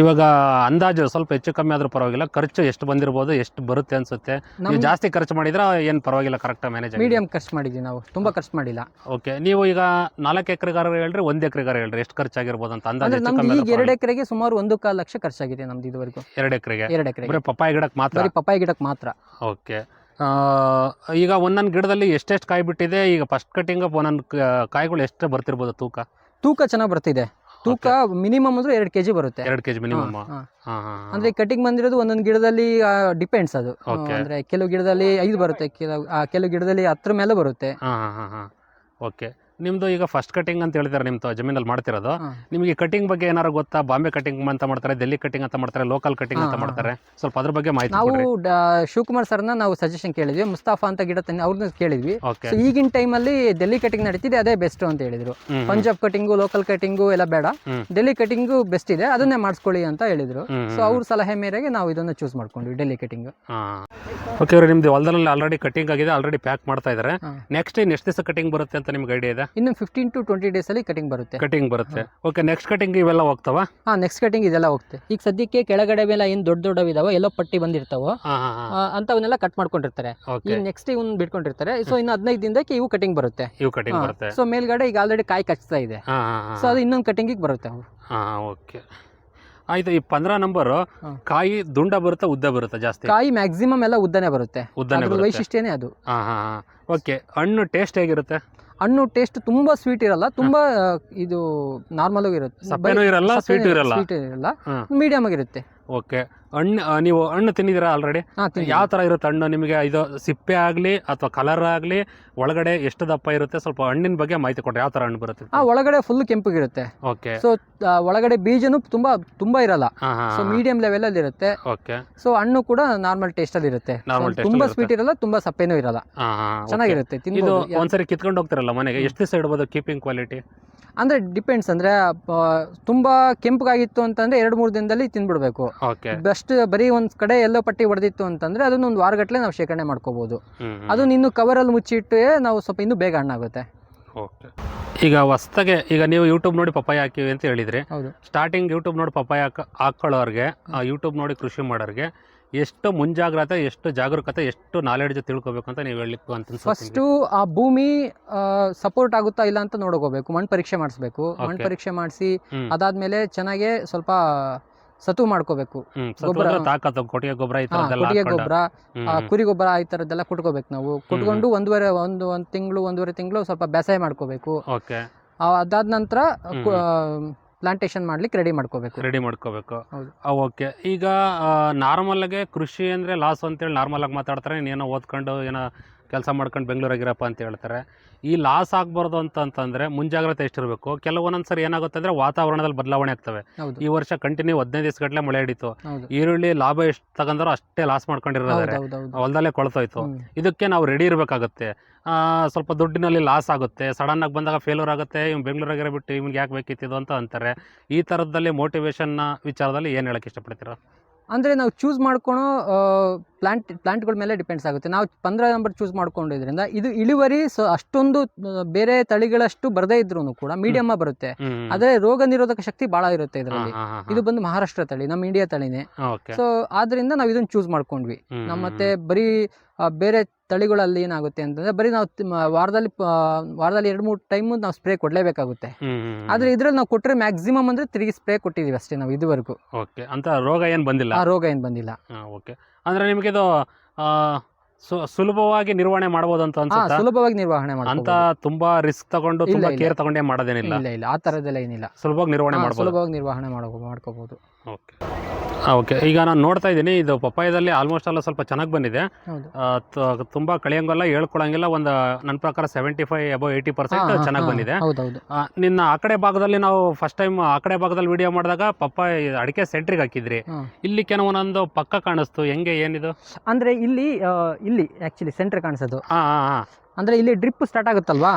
ಇವಾಗ ಅಂದಾಜು ಸ್ವಲ್ಪ ಹೆಚ್ಚು ಕಮ್ಮಿ ಆದ್ರೂ ಪರವಾಗಿಲ್ಲ ಖರ್ಚು ಎಷ್ಟು ಬಂದಿರ್ಬೋದು ಎಷ್ಟು ಬರುತ್ತೆ ಅನ್ಸುತ್ತೆ? ನೀವು ಜಾಸ್ತಿ ಖರ್ಚು ಮಾಡಿದ್ರೆ ಏನು ಪರವಾಗಿಲ್ಲ ಕರೆಕ್ಟ್ ಮ್ಯಾನೇಜ್ ಮೀಡಿಯಂ ಖರ್ಚು ಮಾಡಿದ್ವಿ ನಾವು ತುಂಬಾ ಖರ್ಚು ಮಾಡಿಲ್ಲ. ಓಕೆ ನೀವು ಈಗ ನಾಲ್ಕು ಎಕರೆಗಾರ ಹೇಳ್ರಿ ಒಂದ್ ಎಕರೆಗಾರ ಹೇಳ್ರಿ ಎಷ್ಟು ಖರ್ಚಾಗಿರ್ಬೋದು ಅಂತ ಅಂದಾಜು ನಮ್ದು ಈಗ ಎರಡು ಎಕರೆಗೆ ಸುಮಾರು ಒಂದು ಕಾಲು ಲಕ್ಷ ಖರ್ಚಾಗಿದೆ ನಮ್ದು ಇದುವರೆಗೂ. ಎರಡು ಎಕರೆಗೆ? ಎರಡು ಎಕರೆ ಬರೀ ಪಪ್ಪಾಯ ಗಿಡಕ್ಕೆ ಮಾತ್ರ? ಬರೀ ಪಪ್ಪಾಯಿ ಗಿಡಕ್ಕೆ ಮಾತ್ರ. ಓಕೆ. ಈಗ ಒಂದೊಂದು ಗಿಡದಲ್ಲಿ ಎಷ್ಟೆಷ್ಟು ಕಾಯಿ ಬಿಟ್ಟಿದೆ? ಈಗ ಫಸ್ಟ್ ಕಟಿಂಗ್ ಒಂದೊಂದು ಕಾಯಿಗಳು ಎಷ್ಟು ಬರ್ತಿರ್ಬೋದು ತೂಕ? ತೂಕ ಚೆನ್ನಾಗಿ ಬರ್ತಿದೆ. ತೂಕ ಮಿನಿಮಮ್ ಅಂದ್ರೆ ಎರಡು ಕೆಜಿ ಬರುತ್ತೆ. ಎರಡು ಕೆಜಿ ಮಿನಿಮಮ್ ಅಂದ್ರೆ ಕಟಿಂಗ್ ಬಂದಿರೋದು ಒಂದೊಂದು ಗಿಡದಲ್ಲಿ ಡಿಪೆಂಡ್ಸ್ ಅದು. ಅಂದ್ರೆ ಕೆಲವು ಗಿಡದಲ್ಲಿ ಐದು ಬರುತ್ತೆ ಕೆಲವು ಗಿಡದಲ್ಲಿ ಹತ್ರ ಮೇಲೆ ಬರುತ್ತೆ. ಓಕೆ ನಿಮ್ಮದು ಈಗ ಫಸ್ಟ್ ಕಟಿಂಗ್ ಅಂತ ಹೇಳಿದಾರೆ ನಿಮ್ಮ ಜಮೀನಲ್ಲಿ ಮಾಡ್ತಿರೋದು. ನಿಮಗೆ ಕಟಿಂಗ್ ಬಗ್ಗೆ ಏನಾರು ಗೊತ್ತಾ? ಬಾಂಬೆ ಕಟಿಂಗ್ ಅಂತ ಮಾಡ್ತಾರೆ ಡೆಲ್ಲಿ ಕಟಿಂಗ್ ಅಂತ ಮಾಡ್ತಾರೆ ಲೋಕಲ್ ಕಟಿಂಗ್ ಅಂತ ಮಾಡ್ತಾರೆ. ಸ್ವಲ್ಪ ಅದ್ರ ಬಗ್ಗೆ ಮಾಹಿತಿ ನಾವು ಶಿವಕುಮಾರ್ ಸರ್ನ ನಾವು ಸಜೆಷನ್ ಕೇಳಿದ್ವಿ. ಮುಸ್ತಾಫಾ ಅಂತ ಗಿಡ ತನ್ನಿ ಅವ್ರನ್ನ ಕೇಳಿದ್ವಿ. ಈಗಿನ ಟೈಮಲ್ಲಿ ಡೆಲ್ಲಿ ಕಟಿಂಗ್ ನಡೀತಿದೆ ಅದೇ ಬೆಸ್ಟ್ ಅಂತ ಹೇಳಿದ್ರು. ಪಂಜಾಬ್ ಕಟಿಂಗು ಲೋಕಲ್ ಕಟಿಂಗು ಎಲ್ಲ ಬೇಡ. ಡೆಲ್ಲಿ ಕಟಿಂಗು ಬೆಸ್ಟ್ ಇದೆ. ಅದನ್ನೇ ಮಾಡಿಸ್ಕೊಳ್ಳಿ ಅಂತ ಹೇಳಿದ್ರು. ಸೊ ಅವ್ರ ಸಲಹೆ ಮೇರೆಗೆ ನಾವು ಇದನ್ನ ಚೂಸ್ ಮಾಡ್ಕೊಂಡ್ವಿ ಡೆಲ್ಲಿ ಕಟಿಂಗ್ ಓಕೆ ಅವ್ರೆ ನಿಮ್ದು ಹೊಲದಲ್ಲಿ ಆಲ್ರೆಡಿ ಕಟಿಂಗ್ ಆಗಿದೆ ಆಲ್ರೆಡಿ ಪ್ಯಾಕ್ ಮಾಡ್ತಾ ಇದ್ದಾರೆ ನೆಕ್ಸ್ಟ್ ಇನ್ ಎಷ್ಟು ದಿವಸ ಕಟಿಂಗ್ ಬರುತ್ತೆ ಅಂತ ನಿಮ್ಗೆ ಐಡಿಯಾ ಇದೆ? ಇನ್ನು ಫಿಫ್ಟೀನ್ ಟು ಟ್ವೆಂಟಿ ಡೇಸ್ ಅಲ್ಲಿ ಕಟಿಂಗ್ ಬರುತ್ತೆ. ಕಟಿಂಗ್ ಬರುತ್ತೆ. ಓಕೆ ನೆಕ್ಸ್ಟ್ ಕಟಿಂಗ್ ಇವೆಲ್ಲ ಹೋಗ್ತಾವ? ಹಾ ನೆಕ್ಸ್ಟ್ ಕಟಿಂಗ್ ಇದೆಲ್ಲ ಹೋಗುತ್ತೆ. ಈಗ ಸದ್ಯಕ್ಕೆ ಕೆಳಗಡೆ ಮೇಲೆ ಏನ್ ದೊಡ್ಡ ದೊಡ್ಡವಿದಾವೋ ಎಲ್ಲೋ ಪಟ್ಟಿ ಬಂದಿರ್ತಾವೋ ಅಂತವನ್ನೆಲ್ಲ ಕಟ್ ಮಾಡ್ಕೊಂಡಿರ್ತಾರೆ. ಓಕೆ ಈಗ ನೆಕ್ಸ್ಟ್ ಇವ್ನ ಬಿಟ್ಕೊಂಡಿರ್ತಾರೆ. ಸೊ ಇನ್ನು ಹದಿನೈದು ದಿನಕ್ಕೆ ಇವು ಕಟಿಂಗ್ ಬರುತ್ತೆ. ಇವು ಕಟಿಂಗ್ ಬರುತ್ತೆ. ಸೊ ಮೇಲ್ಗಡೆ ಈಗ ಆಲ್ರೆಡಿ ಕಾಯಿ ಕಚ್ತಾ ಇದೆ. ಸೊ ಅದು ಇನ್ನೊಂದು ಕಟಿಂಗಿಗೆ ಬರುತ್ತೆ ಓಕೆ ಆಯ್ತು ಈ ಪಂದ್ರ ನಂಬರ್ ಕಾಯಿ ದುಂಡ ಬರುತ್ತೆ ಉದ್ದ ಬರುತ್ತೆ ಜಾಸ್ತಿ? ಕಾಯಿ ಮ್ಯಾಕ್ಸಿಮಮ್ ಎಲ್ಲ ಉದ್ದನೆ ಬರುತ್ತೆ. ಉದ್ದನೇ ವೈಶಿಷ್ಟ್ಯನೇ ಅದು. ಹಾಂ ಹಾಂ ಹಾಂ. ಓಕೆ ಹಣ್ಣು ಟೇಸ್ಟ್ ಹೇಗಿರುತ್ತೆ? ಹಣ್ಣು ಟೇಸ್ಟ್ ತುಂಬಾ ಸ್ವೀಟ್ ಇರಲ್ಲ ತುಂಬಾ ಇದು ನಾರ್ಮಲ್ ಇರಲ್ಲ ಸ್ವೀಟ್ ಇರಲ್ಲ. ಮೀಡಿಯಮ್ ಆಗಿರುತ್ತೆ. ಓಕೆ. ಹಣ್ಣು ನೀವು ಹಣ್ಣು ತಿಂದಿದ್ದೀರಾ ಆಲ್ರೆಡಿ ಯಾವ ಥರ ಇರುತ್ತೆ ಹಣ್ಣು? ನಿಮಗೆ ಇದು ಸಿಪ್ಪೆ ಆಗಲಿ ಅಥವಾ ಕಲರ್ ಆಗಲಿ ಒಳಗಡೆ ಎಷ್ಟು ದಪ್ಪ ಇರುತ್ತೆ? ಸ್ವಲ್ಪ ಹಣ್ಣಿನ ಬಗ್ಗೆ ಮಾಹಿತಿ ಕೊಟ್ಟರೆ ಯಾವ ಥರ ಹಣ್ಣು ಬರುತ್ತೆ? ಆ ಒಳಗಡೆ ಫುಲ್ ಕೆಂಪಗಿರುತ್ತೆ. ಓಕೆ. ಸೊ ಒಳಗಡೆ ಬೀಜನು ತುಂಬಾ ತುಂಬಾ ಇರಲ್ಲ. ಸೊ ಮೀಡಿಯಂ ಲೆವೆಲಲ್ಲಿ ಇರುತ್ತೆ. ಓಕೆ. ಸೊ ಹಣ್ಣು ಕೂಡ ನಾರ್ಮಲ್ ಟೇಸ್ಟಲ್ಲಿ ಇರುತ್ತೆ. ತುಂಬ ಸ್ವೀಟ್ ಇರಲ್ಲ ತುಂಬಾ ಸಪ್ಪೆನೂ ಇರಲ್ಲ. ಚೆನ್ನಾಗಿರುತ್ತೆ ಯಾ- ಒಂದ್ಸರಿ ಕಿತ್ಕೊಂಡು ಹೋಗ್ತಾರಲ್ಲ ಮನೆಗೆ? ಎಷ್ಟು ದಿವಸ ಇಡ್ಬೋದು ಕೀಪಿಂಗ್ ಕ್ವಾಲಿಟಿ ಅಂದ್ರೆ ಡಿಪೆಂಡ್ಸ್ ಅಂದ್ರೆ ತುಂಬಾ ಕೆಂಪಗಾಗಿತ್ತು ಅಂತಂದ್ರೆ ಎರಡು ಮೂರು ದಿನದಲ್ಲಿ ತಿನ್ಬಿಡ್ಬೇಕು ಓಕೆ ಬೆಸ್ಟ್ ಬರೀ ಒಂದ್ ಕಡೆ ಎಲ್ಲೋ ಪಟ್ಟಿ ಹೊಡೆದಿತ್ತು ಅಂತಂದ್ರೆ ಅದನ್ನ ಒಂದು ವಾರಗಟ್ಟಲೆ ನಾವು ಶೇಖರಣೆ ಮಾಡ್ಕೋಬಹುದು ಅದು ನಿನ್ನ ಇನ್ನು ಕವರಲ್ಲಿ ಮುಚ್ಚಿಟ್ಟು ನಾವು ಸ್ವಲ್ಪ ಇನ್ನೂ ಬೇಗ ಹಣ್ಣಾಗುತ್ತೆ ಓಕೆ ಈಗ ಹೊಸ್ದಾಗೆ ಈಗ ನೀವು ಯೂಟ್ಯೂಬ್ ನೋಡಿ ಪಪ್ಪಾಯ ಹಾಕಿವಿ ಅಂತ ಹೇಳಿದ್ರಿ. ಹೌದು. ಸ್ಟಾರ್ಟಿಂಗ್ ಯೂಟ್ಯೂಬ್ ನೋಡಿ ಪಪ್ಪಾಯ ಹಾಕ ಹಾಕೊಳ್ಳೋರಿಗೆ ಯೂಟ್ಯೂಬ್ ನೋಡಿ ಕೃಷಿ ಮಾಡೋರಿಗೆ ಎಷ್ಟು ಮುಂಜಾಗ್ರತೆ ಎಷ್ಟು ಜಾಗರೂಕತೆ ಎಷ್ಟು ನಾಲೆಡ್ಜ್ ತಿಳ್ಕೊಬೇಕು ಅಂತ ನೀವು ಹೇಳಲಿಕ್ಕೆ ಅಂತ ಫಸ್ಟು ಆ ಭೂಮಿ ಸಪೋರ್ಟ್ ಆಗುತ್ತಾ ಇಲ್ಲ ಅಂತ ನೋಡ್ಕೋಬೇಕು. ಮಣ್ಣು ಪರೀಕ್ಷೆ ಮಾಡಿಸ್ಬೇಕು. ಮಣ್ಣು ಪರೀಕ್ಷೆ ಮಾಡಿಸಿ. ಅದಾದ್ಮೇಲೆ ಚೆನ್ನಾಗೆ ಸ್ವಲ್ಪ ಸತು ಮಾಡ್ಕೋಬೇಕು. ಗೊಬ್ಬರ- ಕೊಟ್ಟಿಗೆ ಗೊಬ್ಬರ ಕುರಿ ಗೊಬ್ಬರ ಈ ಥರದ್ದೆಲ್ಲ ಕೊಟ್ಕೋಬೇಕು ನಾವು. ಕುಟ್ಕೊಂಡು ಒಂದೂವರೆ ಒಂದು ಒಂದ್ ತಿಂಗಳು ಒಂದೂವರೆ ತಿಂಗಳು ಸ್ವಲ್ಪ ಬೇಸಾಯ ಮಾಡ್ಕೋಬೇಕು. ಅದಾದ ನಂತರ. ಪ್ಲಾಂಟೇಶನ್ ಮಾಡ್ಲಿಕ್ಕೆ ರೆಡಿ ಮಾಡ್ಕೋಬೇಕು. ರೆಡಿ ಮಾಡ್ಕೋಬೇಕು. ಹೌದು. ಓಕೆ ಈಗ ನಾರ್ಮಲ್ಗೆ ಕೃಷಿ ಅಂದರೆ ಲಾಸ್ ಅಂತೇಳಿ ನಾರ್ಮಲಾಗಿ ಮಾತಾಡ್ತಾರೆ. ನೀನು ಓದ್ಕೊಂಡು ಏನೋ ಕೆಲಸ ಮಾಡ್ಕೊಂಡು ಬೆಂಗಳೂರಾಗಿರಪ್ಪ ಅಂತ ಹೇಳ್ತಾರೆ. ಈ ಲಾಸ್ ಆಗಬಾರ್ದು ಅಂತಂತಂದರೆ ಮುಂಜಾಗ್ರತೆ ಎಷ್ಟಿರಬೇಕು? ಕೆಲವೊಂದೊಂದು ಸರಿ ಏನಾಗುತ್ತೆ ಅಂದರೆ ವಾತಾವರಣದಲ್ಲಿ ಬದಲಾವಣೆ ಆಗ್ತವೆ. ಹೌದು. ಈ ವರ್ಷ ಕಂಟಿನ್ಯೂ ಹದಿನೈದು ದಿವಸ ಗಟ್ಟಲೆ ಮಳೆ ಹಿಡಿತು. ಹೌದು. ಈರುಳ್ಳಿ ಲಾಭ ಎಷ್ಟು ತಗೊಂಡ್ರು ಅಷ್ಟೇ ಲಾಸ್ ಮಾಡ್ಕೊಂಡಿರೋದಾರೆ ಹೌದು ಹೌದು ಹೊಲದಲ್ಲೇ ಕೊಳ್ತೋಯ್ತು. ಹ್ಮ್. ಇದಕ್ಕೆ ನಾವು ರೆಡಿ ಇರಬೇಕಾಗುತ್ತೆ. ಸ್ವಲ್ಪ ದುಡ್ಡಿನಲ್ಲಿ ಲಾಸ್ ಆಗುತ್ತೆ. ಸಡನ್ನಾಗಿ ಬಂದಾಗ ಫೇಲ್ಯೂರ್ ಆಗುತ್ತೆ. ಇವ್ನು ಬೆಂಗಳೂರಾಗಿರೋ ಬಿಟ್ಟು ಇವ್ನಿಗೆ ಯಾಕೆ ಬೇಕಿತ್ತಿದ್ದು ಅಂತ ಅಂತಾರೆ. ಈ ಥರದಲ್ಲಿ ಮೋಟಿವೇಶನ್ನ ವಿಚಾರದಲ್ಲಿ ಏನು ಹೇಳೋಕ್ಕೆ ಇಷ್ಟಪಡ್ತೀರಾ? ಅಂದ್ರೆ ನಾವು ಚೂಸ್ ಮಾಡ್ಕೊಳೋ ಪ್ಲಾಂಟ್ ಪ್ಲಾಂಟ್ಗಳ ಮೇಲೆ ಡಿಪೆಂಡ್ಸ್ ಆಗುತ್ತೆ. ನಾವು ಪಂದ್ರ ನಂಬರ್ ಚೂಸ್ ಮಾಡ್ಕೊಂಡಿದ್ರಿಂದ ಇದು ಇಳುವರಿ ಸೊ ಅಷ್ಟೊಂದು ಬೇರೆ ತಳಿಗಳಷ್ಟು ಬರದೇ ಇದ್ರೂ ಕೂಡ ಮೀಡಿಯಮ್ ಬರುತ್ತೆ. ಆದರೆ ರೋಗ ನಿರೋಧಕ ಶಕ್ತಿ ಬಹಳ ಇರುತ್ತೆ ಇದರಲ್ಲಿ. ಇದು ಬಂದು ಮಹಾರಾಷ್ಟ್ರ ತಳಿ ನಮ್ಮ ಇಂಡಿಯಾ ತಳಿನೇ. ಸೊ ಆದ್ರಿಂದ ನಾವು ಇದನ್ನ ಚೂಸ್ ಮಾಡ್ಕೊಂಡ್ವಿ. ನಮ್ಮ ಮತ್ತೆ ಬರೀ ಬೇರೆ ತಳಿಗಳಲ್ಲಿ ಏನಾಗುತ್ತೆ ಅಂತಂದ್ರೆ ಬರೀ ನಾವು ವಾರದಲ್ಲಿ ವಾರದಲ್ಲಿ ಎರಡು ಮೂರು ಟೈಮು ನಾವು ಸ್ಪ್ರೇ ಕೊಡಲೇಬೇಕಾಗುತ್ತೆ. ಆದ್ರೆ ಇದ್ರಲ್ಲಿ ನಾವು ಕೊಟ್ಟರೆ ಮ್ಯಾಕ್ಸಿಮಮ್ ಅಂದ್ರೆ ತಿರುಗಿ ಸ್ಪ್ರೇ ಕೊಟ್ಟಿದೀವಿ ಅಷ್ಟೇ ನಾವು ಇದುವರೆಗೂ. ಓಕೆ ಅಂತ ರೋಗ ಏನು ಬಂದಿಲ್ಲ? ಆ ರೋಗ ಏನು ಬಂದಿಲ್ಲ. ಓಕೆ ಅಂದರೆ ನಿಮಗೆ ಸು ಸುಲಭವಾಗಿ ನಿರ್ವಹಣೆ ಮಾಡಬಹುದು ಅಂತ ಸುಲಭವಾಗಿ ನಿರ್ವಹಣೆ ಅಂತ ತುಂಬಾ ರಿಸ್ಕ್ ತಗೊಂಡು ತುಂಬಾ ಕೇರ್ ತಗೊಂಡೇ ಮಾಡೋದೇನಿಲ್ಲ? ಇಲ್ಲ ಇಲ್ಲ. ಆ ತರದೆಲ್ಲ ಏನಿಲ್ಲ. ಸುಲಭವಾಗಿ ನಿರ್ವಹಣೆ ಮಾಡಬಹುದು ಸುಲಭವಾಗಿ ನಿರ್ವಹಣೆ ಮಾಡೋ ಮಾಡ್ಕೋಬಹುದು ಓಕೆ. ಓಕೆ. ಈಗ ನಾನು ನೋಡ್ತಾ ಇದ್ದೀನಿ ಇದು ಪಪ್ಪಾಯದಲ್ಲಿ ಆಲ್ಮೋಸ್ಟ್ ಎಲ್ಲ ಸ್ವಲ್ಪ ಚೆನ್ನಾಗಿ ಬಂದಿದೆ. ತುಂಬ ಕಳಿಯಂಗಲ್ಲ ಹೇಳ್ಕೊಳಂಗಿಲ್ಲ ಒಂದು ನನ್ನ ಪ್ರಕಾರ seventy five above eighty percent ಚೆನ್ನಾಗಿ ಬಂದಿದೆ. ನಿನ್ನ ಆ ಕಡೆ ಭಾಗದಲ್ಲಿ ನಾವು ಫಸ್ಟ್ ಟೈಮ್ ಆ ಕಡೆ ಭಾಗದಲ್ಲಿ ವಿಡಿಯೋ ಮಾಡಿದಾಗ ಪಪ್ಪ ಅಡಿಕೆ ಸೆಂಟ್ರಿಗೆ ಹಾಕಿದ್ರಿ. ಇಲ್ಲಿ ಕೆಲವೊಂದೊಂದು ಪಕ್ಕ ಕಾಣಿಸ್ತು ಹೆಂಗೆ ಏನಿದು? ಅಂದ್ರೆ ಇಲ್ಲಿ ಇಲ್ಲಿ ಆಕ್ಚುಲಿ ಸೆಂಟ್ರ್ ಕಾಣಿಸೋದು. ಅಂದ್ರೆ ಇಲ್ಲಿ ಡ್ರಿಪ್ ಸ್ಟಾರ್ಟ್ ಆಗುತ್ತಲ್ವಾ?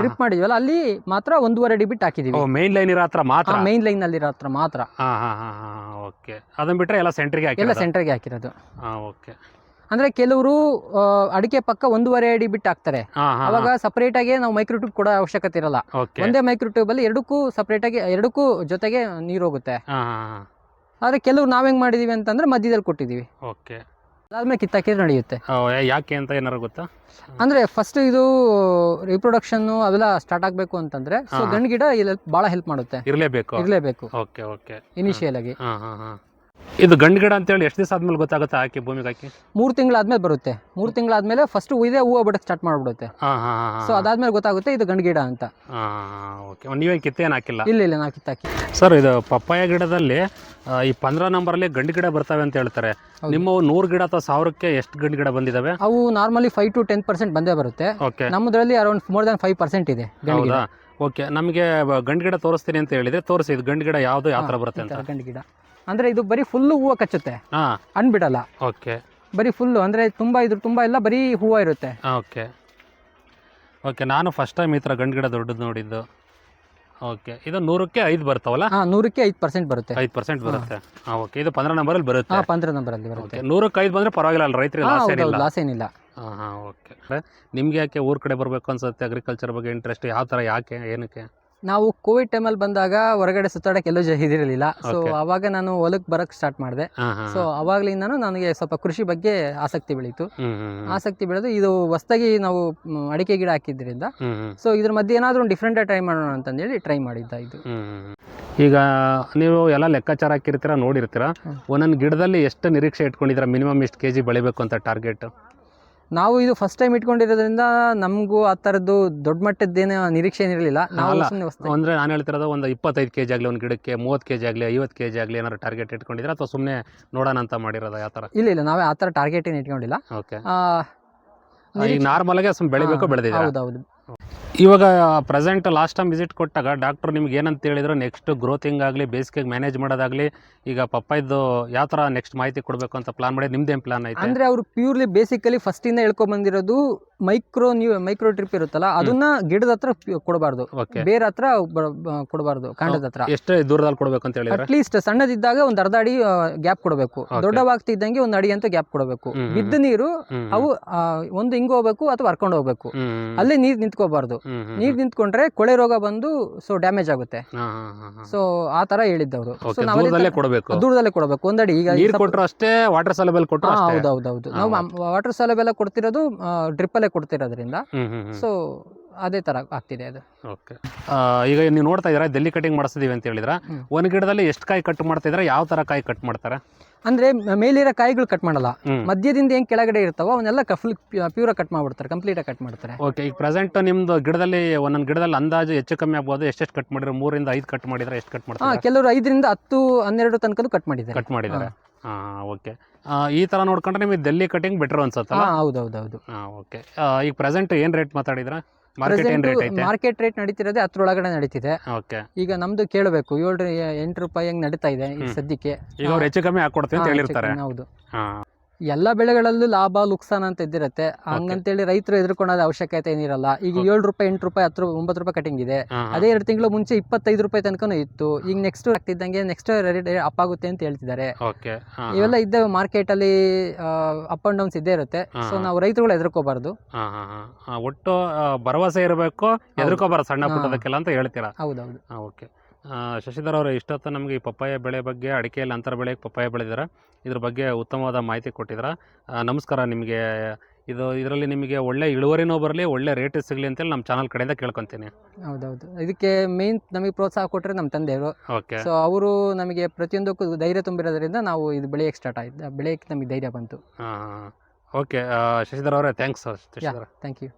ಡ್ರಿಪ್ ಮಾಡಿದ್ವಲ್ಲ ಅಲ್ಲಿ ಮಾತ್ರ ಒಂದೂವರೆ ಡಿ ಬಿಟ್ ಹಾಕಿದೀವಿ ಮೇನ್ ಲೈನ್ ಇರೋ ಹತ್ರ ಮಾತ್ರ? ಮೈನ್ ಲೈನ್ ಅಲ್ಲಿ ಹತ್ರ ಮಾತ್ರ. ಓಕೆ. ಅದನ್ನ ಬಿಟ್ರೆ ಎಲ್ಲ ಸೆಂಟ್ರಿಗೆ ಎಲ್ಲ ಸೆಂಟ್ರಿಗೆ ಹಾಕಿರೋದು. ಓಕೆ. ಅಂದ್ರೆ ಕೆಲವರು ಅಡಿಕೆ ಪಕ್ಕ ಒಂದೂವರೆ ಅಡಿ ಬಿಟ್ ಹಾಕ್ತಾರೆ ಅವಾಗ ಸಪರೇಟ್ ಆಗಿ ನಾವು ಮೈಕ್ರೋಟ್ಯೂಬ್ ಕೊಡೋ ಅವಶ್ಯಕತೆ ಇರಲ್ಲ. ಒಂದೇ ಮೈಕ್ರೋಟ್ಯೂಬ್ ಅಲ್ಲಿ ಎರಡಕ್ಕೂ ಸಪರೇಟ್ ಆಗಿ ಎರಡಕ್ಕೂ ಜೊತೆಗೆ ನೀರು ಹೋಗುತ್ತೆ. ಆದ್ರೆ ಕೆಲವು ನಾವ್ ಹೆಂಗ್ ಮಾಡಿದೀವಿ ಅಂತಂದ್ರೆ ಮಧ್ಯದಲ್ಲಿ ಕೊಟ್ಟಿದೀವಿ. ಓಕೆ. ಅದಾದ್ಮೇಲೆ ಕಿತ್ತಾಕಿದ್ರೆ ನಡೆಯುತ್ತೆ. ಯಾಕೆ ಅಂತ ಏನಾರು ಗೊತ್ತಾ? ಅಂದ್ರೆ ಫಸ್ಟ್ ಇದು ರಿಪ್ರೊಡಕ್ಷನ್ ಅವೆಲ್ಲ ಸ್ಟಾರ್ಟ್ ಆಗ್ಬೇಕು ಅಂತಂದ್ರೆ ಸೊ. ಗಂಡು ಗಿಡ ಇಲ್ಲಿ ಬಹಳ ಹೆಲ್ಪ್ ಮಾಡುತ್ತೆ. ಇರಲೇಬೇಕು. ಇರ್ಲೇಬೇಕು. Okay okay. ಇನಿಷಿಯಲ್ ಆಗಿ. ಇದು ಗಂಡು ಗಿಡ ಅಂತೇಳಿ ಎಷ್ಟು ದಿವಸ ಆದ್ಮೇಲೆ ಗೊತ್ತಾಗುತ್ತೆ ಹಾಕಿ ಭೂಮಿಗೆ ಹಾಕಿ ಮೂರ್ ತಿಂಗಳಾದ್ಮೇಲೆ ಬರುತ್ತೆ. ಮೂರ್ ತಿಂಗಳಾದ್ಮೇಲೆ ಫಸ್ಟ್ ಇದೇ ಹೂವು ಬಿಡಕ್ಕೆ ಸ್ಟಾರ್ಟ್ ಮಾಡ್ಬಿಡುತ್ತೆ. ಹಾ ಸೊ ಅದಾದ್ಮೇಲೆ ಗೊತ್ತಾಗುತ್ತೆ ಇದು ಗಂಡು ಗಿಡ ಅಂತ. ಹಾ ಓಕೆ. ನೀವೇನು ಕಿತ್ತೇನು ಹಾಕಿಲ್ಲ? ಇಲ್ಲ ಇಲ್ಲ ನಾವು ಕಿತ್ತಾಕಿ. ಸರ್ ಇದು ಪಪ್ಪಾಯ ಗಿಡದಲ್ಲಿ ಆ, ಈ ಪಂದ್ರ ನಂಬರಲ್ಲಿ ಗಂಡು ಗಿಡ ಬರ್ತವೆ ಅಂತ ಹೇಳ್ತಾರೆ. ನಿಮ್ಮ ನೂರು ಗಿಡ ಅಥವಾ ಸಾವಿರಕ್ಕೆ ಎಷ್ಟು ಗಂಡು ಗಿಡ ಬಂದಿದಾವೆ? ಅವು normally five to ten percent ಬಂದೇ ಬರುತ್ತೆ. ಓಕೆ. ನಮ್ಮದ್ರಲ್ಲಿ around more than five percent ಇದೆ ಗಂಡು ಗಿಡ. ಹೌದಾ ಓಕೆ. ನಮಗೆ ಗಂಡು ಗಿಡ ತೋರಿಸ್ತೀನಿ ಅಂತ ಹೇಳಿದ್ರೆ ತೋರಿಸಿ ಇದು ಗಂಡು ಗಿಡ ಯಾವುದು ಯಾವ ಥರ ಬರುತ್ತೆ ಅಂತ? ಗಂಡು ಗಿಡ. ಅಂದ್ರೆ ಇದು ಬರೀ ಫುಲ್ ಹೂವು ಕಚ್ಚುತ್ತೆ. ಹಾ. ಹಣ್ಣು ಬಿಡಲ್ಲ ಓಕೆ. ಬರೀ ಫುಲ್ ಅಂದ್ರೆ ತುಂಬಾ ಇದ್ರ ತುಂಬಾ ಎಲ್ಲ ಬರೀ ಹೂವು ಇರುತ್ತೆ. ಓಕೆ. ಓಕೆ ನಾನು ಫಸ್ಟ್ ಟೈಮ್ ಈ ಥರ ಗಂಡು ಗಿಡ ದೊಡ್ಡದು ನೋಡಿದ್ದು. ಓಕೆ ಇದು ನೂರಕ್ಕೆ ಐದು ಬರ್ತಾವಲ್ಲ? ಹಾ ನೂರಕ್ಕೆ ಐದು ಪರ್ಸೆಂಟ್ ಬರುತ್ತೆ. ಐದು ಪರ್ಸೆಂಟ್ ಬರುತ್ತೆ. ಹಾಂ. ಓಕೆ ಇದು ಪಂದ್ರ ನಂಬರಲ್ಲಿ ಬರುತ್ತೆ. ಹಾ ಪಂದ್ರ ನಂಬರ್ ಅಲ್ಲಿ ಬರುತ್ತೆ. ನೂರಕ್ಕೆ ಐದು ಬಂದರೆ ಪರವಾಗಿಲ್ಲ ಅಲ್ಲ ರೈತರಿಗೆ ಲಾಸ್ ಏನಿಲ್ಲ. ಲಾಸ್ ಏನಿಲ್ಲ. ಹಾಂ ಹಾಂ ಓಕೆ. ನಿಮ್ಗೆ ಯಾಕೆ ಊರ್ ಕಡೆ ಬರಬೇಕು ಅನ್ಸುತ್ತೆ ಅಗ್ರಿಕಲ್ಚರ್ ಬಗ್ಗೆ ಇಂಟ್ರೆಸ್ಟ್ ಯಾವ ಥರ ಯಾಕೆ ಏನಕ್ಕೆ? ನಾವು ಕೋವಿಡ್ ಟೈಮಲ್ಲಿ ಬಂದಾಗ ಹೊರಗಡೆ ಸುತ್ತಾಡಕ್ಕೆ ಎಲ್ಲೂ ಜ ಇದಿರಲಿಲ್ಲ. ಸೊ ಅವಾಗ ನಾನು ಹೊಲಕ್ಕೆ ಬರಕ್ ಸ್ಟಾರ್ಟ್ ಮಾಡಿದೆ. ಸೊ ಅವಾಗ್ಲಿಂದನೂ ನನಗೆ ಸ್ವಲ್ಪ ಕೃಷಿ ಬಗ್ಗೆ ಆಸಕ್ತಿ ಬೆಳೀತು. ಆಸಕ್ತಿ ಬೆಳೆದು ಇದು ಹೊಸದಾಗಿ ನಾವು ಅಡಿಕೆ ಗಿಡ ಹಾಕಿದ್ರಿಂದ ಸೊ ಇದ್ರ ಮಧ್ಯೆ ಏನಾದರೂ ಒಂದು ಡಿಫ್ರೆಂಟ್ ಟ್ರೈ ಮಾಡೋಣ ಅಂತಂದೇಳಿ ಟ್ರೈ ಮಾಡಿದ್ದ ಇದು. ಈಗ ನೀವು ಎಲ್ಲ ಲೆಕ್ಕಾಚಾರ ಹಾಕಿರ್ತೀರ ನೋಡಿರ್ತೀರ. ಒಂದೊಂದು ಗಿಡದಲ್ಲಿ ಎಷ್ಟು ನಿರೀಕ್ಷೆ ಇಟ್ಕೊಂಡಿದ್ರ ಮಿನಿಮಮ್ ಎಷ್ಟು ಕೆ ಜಿ ಬೆಳಿಬೇಕು ಅಂತ ಟಾರ್ಗೆಟ್ ನಾವು ಇದು ಫಸ್ಟ್ ಟೈಮ್ ಇಟ್ಕೊಂಡಿರೋದ್ರಿಂದ ನಮಗೂ ಆ ಥರದ್ದು ದೊಡ್ಡ ಮಟ್ಟದ್ದೇನು ನಿರೀಕ್ಷೆ ಏನಿರಲಿಲ್ಲ ನಾವು ಅಂದರೆ ನಾನು ಹೇಳ್ತಿರೋದು ಒಂದು ಇಪ್ಪತ್ತೈದು ಕೆ ಜಿ ಆಗಲಿ ಒಂದು ಗಿಡಕ್ಕೆ ಮೂವತ್ತು ಕೆ ಜಿ ಆಗಲಿ ಐವತ್ತು ಕೆ ಜಿ ಆಗಲಿ ಏನಾದ್ರು ಟಾರ್ಗೆಟ್ ಇಟ್ಕೊಂಡಿದ್ರೆ ಅಥವಾ ಸುಮ್ಮನೆ ನೋಡೋಣ ಅಂತ ಮಾಡಿರೋದು ಯಾವ ಥರ ಇಲ್ಲ ಇಲ್ಲ ನಾವೇ ಆ ಥರ ಟಾರ್ಗೆಟ್ ಏನು ಇಟ್ಕೊಂಡಿಲ್ಲ. ಓಕೆ ನಾರ್ಮಲಾಗೆ ಸುಮ್ಮನೆ ಬೆಳಿಬೇಕು ಬೆಳೆದಿದೆ ಹೌದು ಹೌದೌದು. ಇವಾಗ ಪ್ರೆಸೆಂಟ್ ಲಾಸ್ಟ್ ಟೈಮ್ ವಿಸಿಟ್ ಕೊಟ್ಟಾಗ ಡಾಕ್ಟರ್ ನಿಮ್ಗೆ ಏನಂತ ಹೇಳಿದ್ರು ನೆಕ್ಸ್ಟ್ ಗ್ರೋತಿಂಗ್ ಆಗಲಿ ಬೇಸಿಗೆಗೆ ಮ್ಯಾನೇಜ್ ಮಾಡೋದಾಗಲಿ ಈಗ ಪಪ್ಪಾಯ್ದು ಯಾವ ಥರ ನೆಕ್ಸ್ಟ್ ಮಾಹಿತಿ ಕೊಡಬೇಕು ಅಂತ ಪ್ಲಾನ್ ಮಾಡಿ ನಿಮ್ದೇನು ಪ್ಲಾನ್ ಐತೆ? ಅಂದ್ರೆ ಅವರು ಪ್ಯೂರ್ಲಿ ಬೇಸಿಕಲಿ ಫಸ್ಟಿಂದ ಇಂದ ಹೇಳ್ಕೊಂಡ್ ಬಂದಿರೋದು ಮೈಕ್ರೋ ನ್ಯೂ ಮೈಕ್ರೋ ಟ್ರಿಪ್ ಇರುತ್ತಲ್ಲ ಅದನ್ನ ಗಿಡದ ಹತ್ರ ಕೊಡಬಾರ್ದು. ಬೇರೆ ಹತ್ರ ಕೊಡಬಾರ್ದು ಕಾಂಡದ ಹತ್ರ. ಎಷ್ಟು ದೂರದಲ್ಲಿ ಕೊಡಬೇಕು ಅಂತ ಹೇಳಿ ಅಟ್ಲೀಸ್ಟ್ ಸಣ್ಣದಿದ್ದಾಗ ಒಂದ್ ಅರ್ಧ ಅಡಿ ಗ್ಯಾಪ್ ಕೊಡಬೇಕು. ದೊಡ್ಡವಾಗ್ತಿದ್ದಂಗೆ ಒಂದ್ ಅಡಿ ಅಂತ ಗ್ಯಾಪ್ ಕೊಡಬೇಕು. ಬಿದ್ದ ನೀರು ಅವು ಒಂದು ಹಿಂಗ್ ಹೋಗ್ಬೇಕು ಅಥವಾ ಹರ್ಕೊಂಡು ಹೋಗ್ಬೇಕು. ಅಲ್ಲೇ ನೀರು ನೀರ್ ನಿಂತ್ಕೋಬಾರ್ದು. ನೀರ್ ನಿಂತ್ಕೊಂಡ್ರೆ ಕೊಳೆ ರೋಗ ಬಂದು ಸೊ ಡ್ಯಾಮೇಜ್ ಆಗುತ್ತೆ. ಸೊ ಆ ತರ ಹೇಳಿದ್ದವ್ರು. ಸೊ ನಾವು ಕೊಡಬೇಕು. ದೂರದಲ್ಲೇ ಕೊಡಬೇಕು. ಒಂದಡಿ ಈಗ ನೀರ್ ಅಷ್ಟೇ ವಾಟರ್ ಸಲಬಲ್ ಕೊಟ್ರು ಹಾ, ಅಷ್ಟೇ. ಹೌದೌದೌದು. ನಾವು ವಾಟರ್ ಸೌಲಭ್ಯ ಎಲ್ಲ ಕೊಡ್ತಿರೋದು ಡ್ರಿಪ್ ಅಲ್ಲೇ ಕೊಡ್ತಿರೋದ್ರಿಂದ. ಸೊ ಅದೇ ತರ ಆಗ್ತಿದೆ ಅದು. ಓಕೆ ಈಗ ನೀವು ನೋಡ್ತಾ ಇದ್ದೀರಾ ಡೆಲ್ಲಿ ಕಟಿಂಗ್ ಮಾಡಿಸ್ತೀವಿ ಅಂತ ಹೇಳಿದ್ರ. ಒಂದ್ ಗಿಡದಲ್ಲಿ ಎಷ್ಟು ಕಾಯಿ ಕಟ್ ಮಾಡ್ತಾ ಇದ್ರೆ ಯಾವ ತರ ಕಾಯಿ ಕಟ್ ಮಾಡ್ತಾರೆ? ಅಂದ್ರೆ ಮೇಲಿರೋ ಕಾಯಿಗಳು ಕಟ್ ಮಾಡಲ್ಲ. ಮಧ್ಯದಿಂದ ಏನ್ ಕೆಳಗಡೆ ಇರ್ತಾವ ಅವನ್ನೆಲ್ಲ ಕಫಲ್ ಪ್ಯೂರ ಕಟ್ ಮಾಡ್ಬಿಡ್ತಾರೆ ಕಂಪ್ಲೀಟ್ ಕಟ್ ಮಾಡ್ತಾರೆ. ಓಕೆ ಈಗ ಪ್ರೆಸೆಂಟ್ ನಿಮ್ದು ಗಿಡದಲ್ಲಿ ಒಂದೊಂದು ಗಿಡದಲ್ಲಿ ಅಂದಾಜು ಹೆಚ್ಚು ಕಮ್ಮಿ ಆಗ್ಬೋದು ಎಷ್ಟೆಷ್ಟು ಕಟ್ ಮಾಡಿದ್ರೆ? ಮೂರಿಂದ ಐದು ಕಟ್ ಮಾಡಿದ್ರೆ ಎಷ್ಟು ಕಟ್ ಮಾಡ್ತಾರೆ? ಕೆಲವರು ಐದರಿಂದ ಹತ್ತು ಹನ್ನೆರಡು ತನಕ ಕಟ್ ಮಾಡಿದ್ದಾರೆ. ಕಟ್ ಮಾಡಿದ್ದಾರೆ. ಆ ಓಕೆ ಈ ತರ ನೋಡ್ಕೊಂಡ್ರೆ ನಿಮಗೆ ಡೆಲ್ಲಿ ಕಟಿಂಗ್ ಬೆಟರ್ ಅನ್ಸುತ್ತಲ್ಲ? ಹೌದೌದು ಹೌದು ಹಾಂ ಓಕೆ ಈಗ ಪ್ರೆಸೆಂಟ್ ಏನು ರೇಟ್ ಮಾತಾಡಿದ್ರ? ಮಾರ್ಕೆಟ್ ರೇಟ್ ನಡೀತಿರೋದೇ ಹತ್ತರೊಳಗಡೆ ನಡೀತಿದೆ. ಓಕೆ. ಈಗ ನಮ್ದು ಕೇಳಬೇಕು ಏಳು ಎಂಟು ರೂಪಾಯಿ ಹೆಂಗ್ ನಡೀತಾ ಇದೆ ಈಗ ಸದ್ಯಕ್ಕೆ? ಈಗ ಅವ್ರು ಹೆಚ್ಚು ಕಮ್ಮಿ ಹಾಕೊಡ್ತೀನಿ ಅಂತ ಹೇಳಿರ್ತಾರೆ. ಹೌದು. ಹಾಂ. ಎಲ್ಲ ಬೆಳೆಗಳಲ್ಲೂ ಲಾಭ ನುಕ್ಸಾನ ಅಂತ ಇದ್ದಿರತ್ತೆ. ಹಂಗಂತೇಳಿ ರೈತರು ಎದುರ್ಕೊಳ್ಳೋದು ಅವಶ್ಯಕತೆ ಏನಿರಲ್ಲ. ಈಗ. ಏಳು ರೂಪಾಯಿ ಎಂಟು ರೂಪಾಯಿ ಹತ್ತು ರೂಪಾಯಿ ಒಂಬತ್ತು ರೂಪಾಯಿ ಕಟಿಂಗ್ ಇದೆ. ಅದೇ ಎರಡು ತಿಂಗಳು ಮುಂಚೆ ಇಪ್ಪತ್ತೈದು ರೂಪಾಯಿ ತನಕನೂ ಇತ್ತು. ಈಗ ನೆಕ್ಸ್ಟ್ ಆಗ್ತಿದ್ದಂಗೆ ನೆಕ್ಸ್ಟ್ ರೇಟ್ ಅಪ್ ಆಗುತ್ತೆ ಅಂತ ಹೇಳ್ತಿದ್ದಾರೆ. ಇವೆಲ್ಲ ಇದ್ದ ಮಾರ್ಕೆಟ್ ಅಲ್ಲಿ ಅಪ್ ಅಂಡ್ ಡೌನ್ಸ್ ಇದ್ದೇ ಇರುತ್ತೆ. ಸೊ. ನಾವು ರೈತರುಗಳು ಎದುರ್ಕೋಬಾರ್ದು ಒಟ್ಟು ಭರವಸೆ ಇರಬೇಕು ಎದುರ್ಕೋಬಾರ ಸಣ್ಣ. ಪುಟ್ಟದಕ್ಕೆಲ್ಲ ಅಂತ ಹೇಳ್ತೀರಾ? ಹೌದೌದು. ಓಕೆ ಶಶಿಧರ್ ಅವರು ಇಷ್ಟೊತ್ತು ನಮಗೆ ಈ ಪಪ್ಪಾಯ ಬೆಳೆ ಬಗ್ಗೆ ಅಡಿಕೆಯಲ್ಲಿ ಅಂತರ ಬೆಳೆಗೆ ಪಪ್ಪಾಯ ಬೆಳೆದಿರ ಇದ್ರ ಬಗ್ಗೆ ಉತ್ತಮವಾದ ಮಾಹಿತಿ ಕೊಟ್ಟಿದ್ರ ನಮಸ್ಕಾರ ನಿಮಗೆ. ಇದು ಇದರಲ್ಲಿ ನಿಮಗೆ ಒಳ್ಳೆ ಇಳುವರಿನೂ ಬರಲಿ ಒಳ್ಳೆ ರೇಟ್ ಸಿಗಲಿ ಅಂತೇಳಿ ನಮ್ಮ ಚಾನಲ್ ಕಡೆಯಿಂದ ಕೇಳ್ಕೊತೀನಿ. ಹೌದೌದು. ಇದಕ್ಕೆ ಮೇನ್ ನಮಗೆ ಪ್ರೋತ್ಸಾಹ ಕೊಟ್ಟರೆ ನಮ್ಮ ತಂದೆಯವರು. ಓಕೆ. ಸೊ ಅವರು ನಮಗೆ ಪ್ರತಿಯೊಂದಕ್ಕೂ ಧೈರ್ಯ ತುಂಬಿರೋದ್ರಿಂದ ನಾವು ಇದು ಬೆಳೆಯಕ್ಕೆ ಸ್ಟಾರ್ಟ್ ಆಯ್ತು. ಬೆಳೆಯಕ್ಕೆ ನಮಗೆ ಧೈರ್ಯ ಬಂತು. ಹಾಂ ಓಕೆ ಶಶಿಧರ್ ಅವರೇ ಥ್ಯಾಂಕ್ಸ್ ಶಶಿಧರ್. Thank you